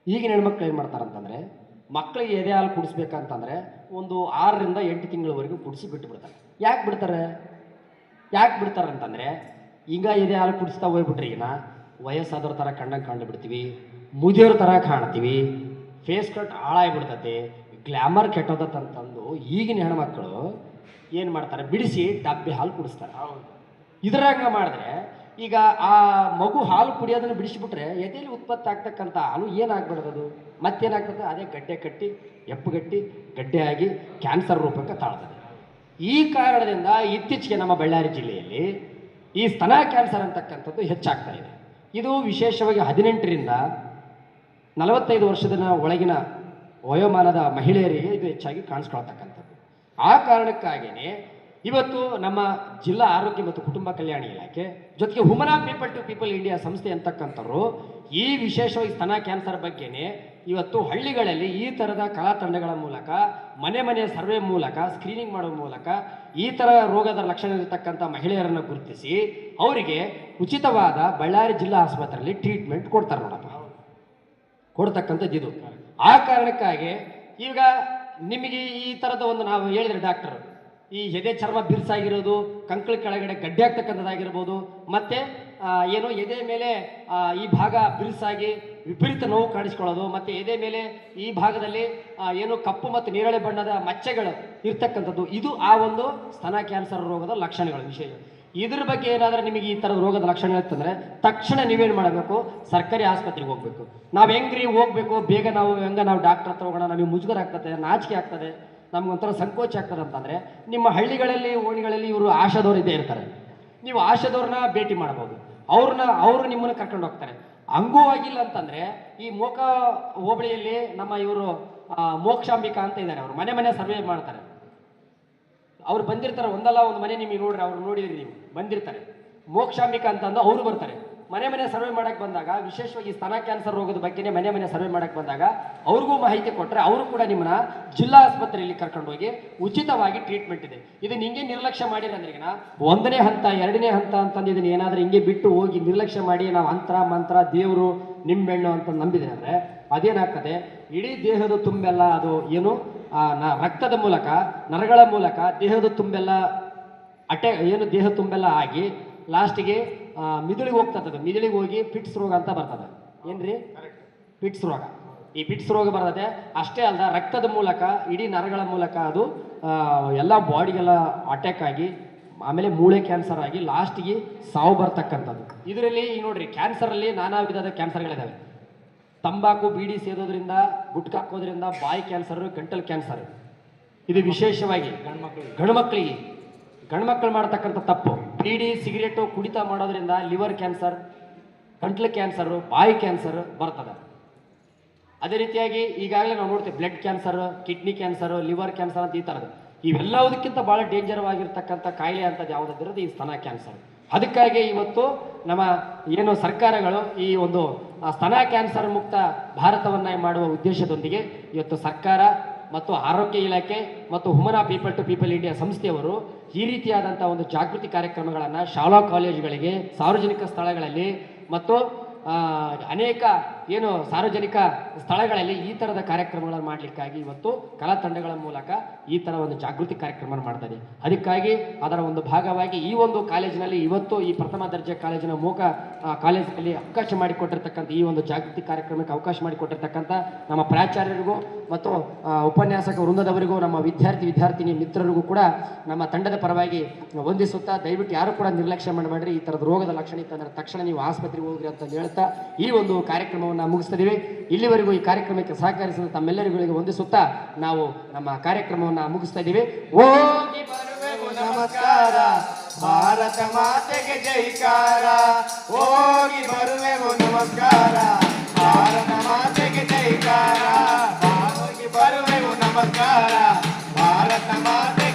ಈಗಿನ ಹೆಣ್ಮಕ್ಳು ಏನು ಮಾಡ್ತಾರೆ ಅಂತಂದರೆ ಮಕ್ಕಳಿಗೆ ಎದೆ ಹಾಲು ಕುಡಿಸ್ಬೇಕಂತಂದರೆ ಒಂದು ಆರರಿಂದ ಎಂಟು ತಿಂಗಳವರೆಗೂ ಕುಡಿಸಿ ಬಿಟ್ಟು ಬಿಡ್ತಾರೆ ಯಾಕೆ ಬಿಡ್ತಾರೆ? ಯಾಕೆ ಬಿಡ್ತಾರೆ ಅಂತಂದರೆ ಈಗ ಎದೆ ಹಾಲು ಕುಡಿಸ್ತಾ ಹೋಗ್ಬಿಟ್ರೆ ಈಗ ವಯಸ್ಸಾದ್ರ ಥರ ಕಂಡಂಗೆ ಕಂಡು ಬಿಡ್ತೀವಿ ಮುದಿಯೋರ ಥರ ಕಾಣ್ತೀವಿ ಫೇಸ್ ಕಟ್ ಹಾಳಾಗಿಬಿಡ್ತೈತೆ ಗ್ಲ್ಯಾಮರ್ ಕೆಟ್ಟೋದತ್ತಂತಂದು ಈಗಿನ ಹೆಣ್ಮಕ್ಳು ಏನು ಮಾಡ್ತಾರೆ? ಬಿಡಿಸಿ ಡಬ್ಬಿ ಹಾಲು ಕುಡಿಸ್ತಾರೆ. ಇದ್ರಾಗ ಮಾಡಿದ್ರೆ ಈಗ ಆ ಮಗು ಹಾಲು ಕುಡಿಯೋದನ್ನು ಬಿಡಿಸಿಬಿಟ್ರೆ ಎದೆಯಲ್ಲಿ ಉತ್ಪತ್ತಿ ಆಗ್ತಕ್ಕಂಥ ಹಾಲು ಏನಾಗ್ಬಿಡ್ತದು ಮತ್ತೇನಾಗ್ತದೆ? ಅದೇ ಗಡ್ಡೆ ಕಟ್ಟಿ ಎಪ್ಪುಗಟ್ಟಿ ಗಡ್ಡೆ ಆಗಿ ಕ್ಯಾನ್ಸರ್ ರೂಪಕ್ಕೆ ತಾಳ್ತದೆ. ಈ ಕಾರಣದಿಂದ ಇತ್ತೀಚೆಗೆ ನಮ್ಮ ಬಳ್ಳಾರಿ ಜಿಲ್ಲೆಯಲ್ಲಿ ಈ ಸ್ತನ ಕ್ಯಾನ್ಸರ್ ಅಂತಕ್ಕಂಥದ್ದು ಹೆಚ್ಚಾಗ್ತಾ ಇದೆ. ಇದು ವಿಶೇಷವಾಗಿ ಹದಿನೆಂಟರಿಂದ ನಲವತ್ತೈದು ವರ್ಷದ ಒಳಗಿನ ವಯೋಮಾನದ ಮಹಿಳೆಯರಿಗೆ ಇದು ಹೆಚ್ಚಾಗಿ ಕಾಣಿಸ್ಕೊಳ್ತಕ್ಕಂಥದ್ದು. ಆ ಕಾರಣಕ್ಕಾಗಿಯೇ ಇವತ್ತು ನಮ್ಮ ಜಿಲ್ಲಾ ಆರೋಗ್ಯ ಮತ್ತು ಕುಟುಂಬ ಕಲ್ಯಾಣ ಇಲಾಖೆ, ಜೊತೆಗೆ Humana people to people India ಸಂಸ್ಥೆ ಅಂತಕ್ಕಂಥವ್ರು ಈ ವಿಶೇಷವಾಗಿ ಸ್ತನ ಕ್ಯಾನ್ಸರ್ ಬಗ್ಗೆನೇ ಇವತ್ತು ಹಳ್ಳಿಗಳಲ್ಲಿ ಈ ಥರದ ಕಲಾ ತಂಡಗಳ ಮೂಲಕ, ಮನೆ ಮನೆ ಸರ್ವೆ ಮೂಲಕ ಸ್ಕ್ರೀನಿಂಗ್ ಮಾಡುವ ಮೂಲಕ ಈ ಥರ ರೋಗದ ಲಕ್ಷಣ ಇರತಕ್ಕಂಥ ಮಹಿಳೆಯರನ್ನು ಗುರುತಿಸಿ ಅವರಿಗೆ ಉಚಿತವಾದ ಬಳ್ಳಾರಿ ಜಿಲ್ಲಾ ಆಸ್ಪತ್ರೆಯಲ್ಲಿ ಟ್ರೀಟ್ಮೆಂಟ್ ಕೊಡ್ತಾರೆ ನೋಡಪ್ಪ. ಕೊಡ್ತಕ್ಕಂಥದ್ದು ಇದು. ಆ ಕಾರಣಕ್ಕಾಗಿ ಈಗ ನಿಮಗೆ ಈ ಥರದ ಒಂದು ನಾವು ಹೇಳಿದ್ರೆ ಡಾಕ್ಟರ್ ಈ ಎದೆ ಚರ್ಮ ಬಿರ್ಸಾಗಿರೋದು, ಕಂಕಳ ಕೆಳಗಡೆ ಗಡ್ಡೆ ಆಗ್ತಕ್ಕಂಥದ್ದಾಗಿರ್ಬೋದು, ಮತ್ತು ಏನು ಎದೆ ಮೇಲೆ ಈ ಭಾಗ ಬಿರುಸಾಗಿ ವಿಪರೀತ ನೋವು ಕಾಣಿಸ್ಕೊಳ್ಳೋದು, ಮತ್ತು ಎದೆ ಮೇಲೆ ಈ ಭಾಗದಲ್ಲಿ ಏನು ಕಪ್ಪು ಮತ್ತು ನೇರಳೆ ಬಣ್ಣದ ಮಚ್ಚೆಗಳು ಇರ್ತಕ್ಕಂಥದ್ದು. ಇದು ಆ ಒಂದು ಸ್ತನ ಕ್ಯಾನ್ಸರ್ ರೋಗದ ಲಕ್ಷಣಗಳು ವಿಷಯ ಇದ್ರ ಬಗ್ಗೆ ಏನಾದರೂ ನಿಮಗೆ ಈ ಥರದ ರೋಗದ ಲಕ್ಷಣ ಇರ್ತಂದರೆ ತಕ್ಷಣ ನೀವೇನು ಮಾಡಬೇಕು? ಸರ್ಕಾರಿ ಆಸ್ಪತ್ರೆಗೆ ಹೋಗಬೇಕು. ನಾವು ಹೆಂಗ್ರಿ? ಹೋಗ್ಬೇಕು. ಬೇಗ ನಾವು, ಹೆಂಗೆ ನಾವು ಡಾಕ್ಟ್ರ್ ಹತ್ರ ಹೋಗೋಣ? ನಮಗೆ ಮುಜುಗರ ಆಗ್ತದೆ, ನಾಚಿಕೆ ಆಗ್ತದೆ. ನಮ್ಗೊಂಥರ ಸಂಕೋಚ ಆಗ್ತದೆ ಅಂತಂದರೆ ನಿಮ್ಮ ಹಳ್ಳಿಗಳಲ್ಲಿ, ಓಣಿಗಳಲ್ಲಿ ಇವರು ಆಶಾದವ್ರು ಇದ್ದೇ ಇರ್ತಾರೆ. ನೀವು ಆಶಾದವ್ರನ್ನ ಭೇಟಿ ಮಾಡ್ಬೋದು ಅವ್ರನ್ನ, ಅವರು ನಿಮ್ಮನ್ನು ಕರ್ಕೊಂಡು ಹೋಗ್ತಾರೆ. ಹಂಗೂ ಆಗಿಲ್ಲ ಅಂತಂದರೆ ಈ ಮೋಕ ಹೋಬಳಿಯಲ್ಲಿ ನಮ್ಮ ಇವರು ಮೋಕ್ಷಾಂಬಿಕಾ ಅಂತ ಇದ್ದಾರೆ ಅವರು. ಮನೆ ಮನೆ ಸರ್ವೆ ಮಾಡ್ತಾರೆ. ಅವ್ರು ಬಂದಿರ್ತಾರೆ, ಒಂದಲ್ಲ ಒಂದು ಮನೆ ನಿಮಗೆ ನೋಡ್ರಿ, ಅವ್ರು ನೋಡಿದ್ರಿ ನೀವು. ಬಂದಿರ್ತಾರೆ. ಮೋಕ್ಷಾಂಬಿಕಾ ಅಂತಂದು ಅವರು ಬರ್ತಾರೆ. ಮನೆ ಮನೆ ಸರ್ವೆ ಮಾಡಕ್ಕೆ ಬಂದಾಗ, ವಿಶೇಷವಾಗಿ ಸ್ತನ ಕ್ಯಾನ್ಸರ್ ರೋಗದ ಬಗ್ಗೆನೇ ಮನೆ ಮನೆ ಸರ್ವೆ ಮಾಡಕ್ಕೆ ಬಂದಾಗ, ಅವ್ರಿಗೂ ಮಾಹಿತಿ ಕೊಟ್ಟರೆ ಅವರು ಕೂಡ ನಿಮ್ಮನ್ನ ಜಿಲ್ಲಾ ಆಸ್ಪತ್ರೆಯಲ್ಲಿ ಕರ್ಕೊಂಡು ಹೋಗಿ ಉಚಿತವಾಗಿ ಟ್ರೀಟ್ಮೆಂಟ್ ಇದೆ. ಇದನ್ನ ಹಿಂಗೆ ನಿರ್ಲಕ್ಷ್ಯ ಮಾಡಿರಂದ್ರಿಗಿನ ಒಂದನೇ ಹಂತ, ಎರಡನೇ ಹಂತ ಅಂತಂದು ಇದನ್ನ ಏನಾದರೂ ಹಿಂಗೆ ಬಿಟ್ಟು ಹೋಗಿ ನಿರ್ಲಕ್ಷ್ಯ ಮಾಡಿ, ನಾವು ಅಂತರ ಮಂತ್ರ, ದೇವರು ನಿಂಬೆಣ್ಣು ಅಂತ ನಂಬಿದ್ರೆ ಅಂದರೆ ಅದೇನಾಗ್ತದೆ? ಇಡೀ ದೇಹದ ತುಂಬೆಲ್ಲ ಅದು ಏನು? ರಕ್ತದ ಮೂಲಕ, ನರಗಳ ಮೂಲಕ ದೇಹದ ತುಂಬೆಲ್ಲ ಅಟೆ, ಏನು ದೇಹ ತುಂಬೆಲ್ಲ ಆಗಿ ಲಾಸ್ಟಿಗೆ ಮಿದುಳಿಗೆ ಹೋಗ್ತದೆ ಮಿದುಳಿಗೆ ಹೋಗಿ ಪಿಟ್ಸ್ ರೋಗ ಅಂತ ಬರ್ತದೆ. ಏನ್ರಿ? ಪಿಟ್ಸ್ ರೋಗ. ಈ ಪಿಟ್ಸ್ ರೋಗ ಬರ್ತದೆ. ಅಷ್ಟೇ ಅಲ್ಲದ ರಕ್ತದ ಮೂಲಕ ಇಡೀ ನರಗಳ ಮೂಲಕ ಅದು ಎಲ್ಲ ಬಾಡಿಗೆಲ್ಲ ಅಟ್ಯಾಕ್ ಆಗಿ ಆಮೇಲೆ ಮೂಳೆ ಕ್ಯಾನ್ಸರ್ ಆಗಿ ಲಾಸ್ಟಿಗೆ ಸಾವು ಬರ್ತಕ್ಕಂಥದ್ದು. ಇದರಲ್ಲಿ ಈಗ ನೋಡ್ರಿ ಕ್ಯಾನ್ಸರಲ್ಲಿ ನಾನಾ ವಿಧದ ಕ್ಯಾನ್ಸರ್ಗಳಿದಾವೆ ತಂಬಾಕು ಬೀಡಿ ಸೇದೋದ್ರಿಂದ ಗುಟ್ಕ ಹಾಕೋದ್ರಿಂದ ಬಾಯಿ ಕ್ಯಾನ್ಸರ್ ಗಂಟಲ್ ಕ್ಯಾನ್ಸರ್ ಇದು ವಿಶೇಷವಾಗಿ ಗಂಡು ಮಕ್ಕಳಿಗೆ ಗಂಡು ಮಕ್ಕಳು ಮಾಡ್ತಕ್ಕಂಥ ತಪ್ಪು. ಬೀಡಿ ಸಿಗರೇಟು ಕುಡಿತ ಮಾಡೋದ್ರಿಂದ ಲಿವರ್ ಕ್ಯಾನ್ಸರ್ ಗಂಟ್ಲು ಕ್ಯಾನ್ಸರು, ಬಾಯಿ ಕ್ಯಾನ್ಸರ್ ಬರ್ತದೆ. ಅದೇ ರೀತಿಯಾಗಿ ಈಗಾಗಲೇ ನಾವು ನೋಡ್ತೀವಿ blood cancer, kidney cancer, liver cancer ಅಂತ ಈ ಥರದ್ದು. ಇವೆಲ್ಲದಕ್ಕಿಂತ ಭಾಳ ಡೇಂಜರ್ ಆಗಿರ್ತಕ್ಕಂಥ ಕಾಯಿಲೆ ಅಂತದ್ದು ಯಾವುದಾಗಿರೋದು ಈ ಸ್ತನ ಕ್ಯಾನ್ಸರ್. ಅದಕ್ಕಾಗಿ ಇವತ್ತು ನಮ್ಮ ಏನು ಸರ್ಕಾರಗಳು ಈ ಒಂದು ಸ್ತನ ಕ್ಯಾನ್ಸರ್ ಮುಕ್ತ ಭಾರತವನ್ನು ಮಾಡುವ ಉದ್ದೇಶದೊಂದಿಗೆ ಇವತ್ತು ಸರ್ಕಾರ ಮತ್ತು ಆರೋಗ್ಯ ಇಲಾಖೆ ಮತ್ತು Humana people to people India ಸಂಸ್ಥೆಯವರು ಈ ರೀತಿಯಾದಂಥ ಒಂದು ಜಾಗೃತಿ ಕಾರ್ಯಕ್ರಮಗಳನ್ನು ಶಾಲಾ ಕಾಲೇಜುಗಳಿಗೆ ಸಾರ್ವಜನಿಕ ಸ್ಥಳಗಳಲ್ಲಿ ಮತ್ತು ಅನೇಕ ಏನು ಸಾರ್ವಜನಿಕ ಸ್ಥಳಗಳಲ್ಲಿ ಈ ಥರದ ಕಾರ್ಯಕ್ರಮಗಳನ್ನು ಮಾಡಲಿಕ್ಕಾಗಿ ಇವತ್ತು ಕಲಾ ತಂಡಗಳ ಮೂಲಕ ಈ ಥರ ಒಂದು ಜಾಗೃತಿ ಕಾರ್ಯಕ್ರಮವನ್ನು ಇದೆ ಅದಕ್ಕಾಗಿ ಅದರ ಒಂದು ಭಾಗವಾಗಿ ಈ ಒಂದು ಕಾಲೇಜಿನಲ್ಲಿ ಇವತ್ತು ಈ ಪ್ರಥಮ ದರ್ಜೆ ಕಾಲೇಜಿನ ಮೂಕ ಕಾಲೇಜಿನಲ್ಲಿ ಅವಕಾಶ ಮಾಡಿಕೊಟ್ಟಿರ್ತಕ್ಕಂಥ ಈ ಒಂದು ಜಾಗೃತಿ ಕಾರ್ಯಕ್ರಮಕ್ಕೆ ಅವಕಾಶ ಮಾಡಿಕೊಟ್ಟಿರ್ತಕ್ಕಂಥ ನಮ್ಮ ಪ್ರಾಚಾರ್ಯರಿಗೂ ಮತ್ತು ಉಪನ್ಯಾಸಕ ವೃಂದದವರಿಗೂ, ನಮ್ಮ ವಿದ್ಯಾರ್ಥಿ, ವಿದ್ಯಾರ್ಥಿನಿ ಮಿತ್ರರಿಗೂ ಕೂಡ ನಮ್ಮ ತಂಡದ ಪರವಾಗಿ ವಂದಿಸುತ್ತಾ, ದಯವಿಟ್ಟು ಯಾರು ಕೂಡ ನಿರ್ಲಕ್ಷ್ಯ ಮಾಡಬೇಡ್ರಿ. ಈ ಥರದ ರೋಗದ ಲಕ್ಷಣ ಇತ್ತಂದ್ರೆ ತಕ್ಷಣ ನೀವು ಆಸ್ಪತ್ರೆಗೆ ಹೋಗ್ರಿ ಅಂತ ಹೇಳ್ತಾ ಈ ಒಂದು ಕಾರ್ಯಕ್ರಮವನ್ನು ಮುಗಿಸ್ತಿದ್ದೀವಿ. ಇಲ್ಲಿವರೆಗೂ ಈ ಕಾರ್ಯಕ್ರಮಕ್ಕೆ ಸಹಕರಿಸಿದ ತಮ್ಮೆಲ್ಲರಿಗಳಿಗೆ ವಂದಿಸುತ್ತಾ ನಾವು ನಮ್ಮ ಕಾರ್ಯಕ್ರಮವನ್ನು ಮುಗಿಸ್ತಾ ಇದ್ದೀವಿ. ಹೋಗಿ ಬರುವೆವು ನಮಸ್ಕಾರ. ಭಾರತ ಮಾತೆಗೆ ಜೈಕಾರ. ಹೋಗಿ ಬರುವೆವು ನಮಸ್ಕಾರ. ಭಾರತ ಮಾತೆಗೆ ಜೈಕಾರ. ಹೋಗಿ ಬರುವೆವು ನಮಸ್ಕಾರ. ಭಾರತ ಮಾತೆ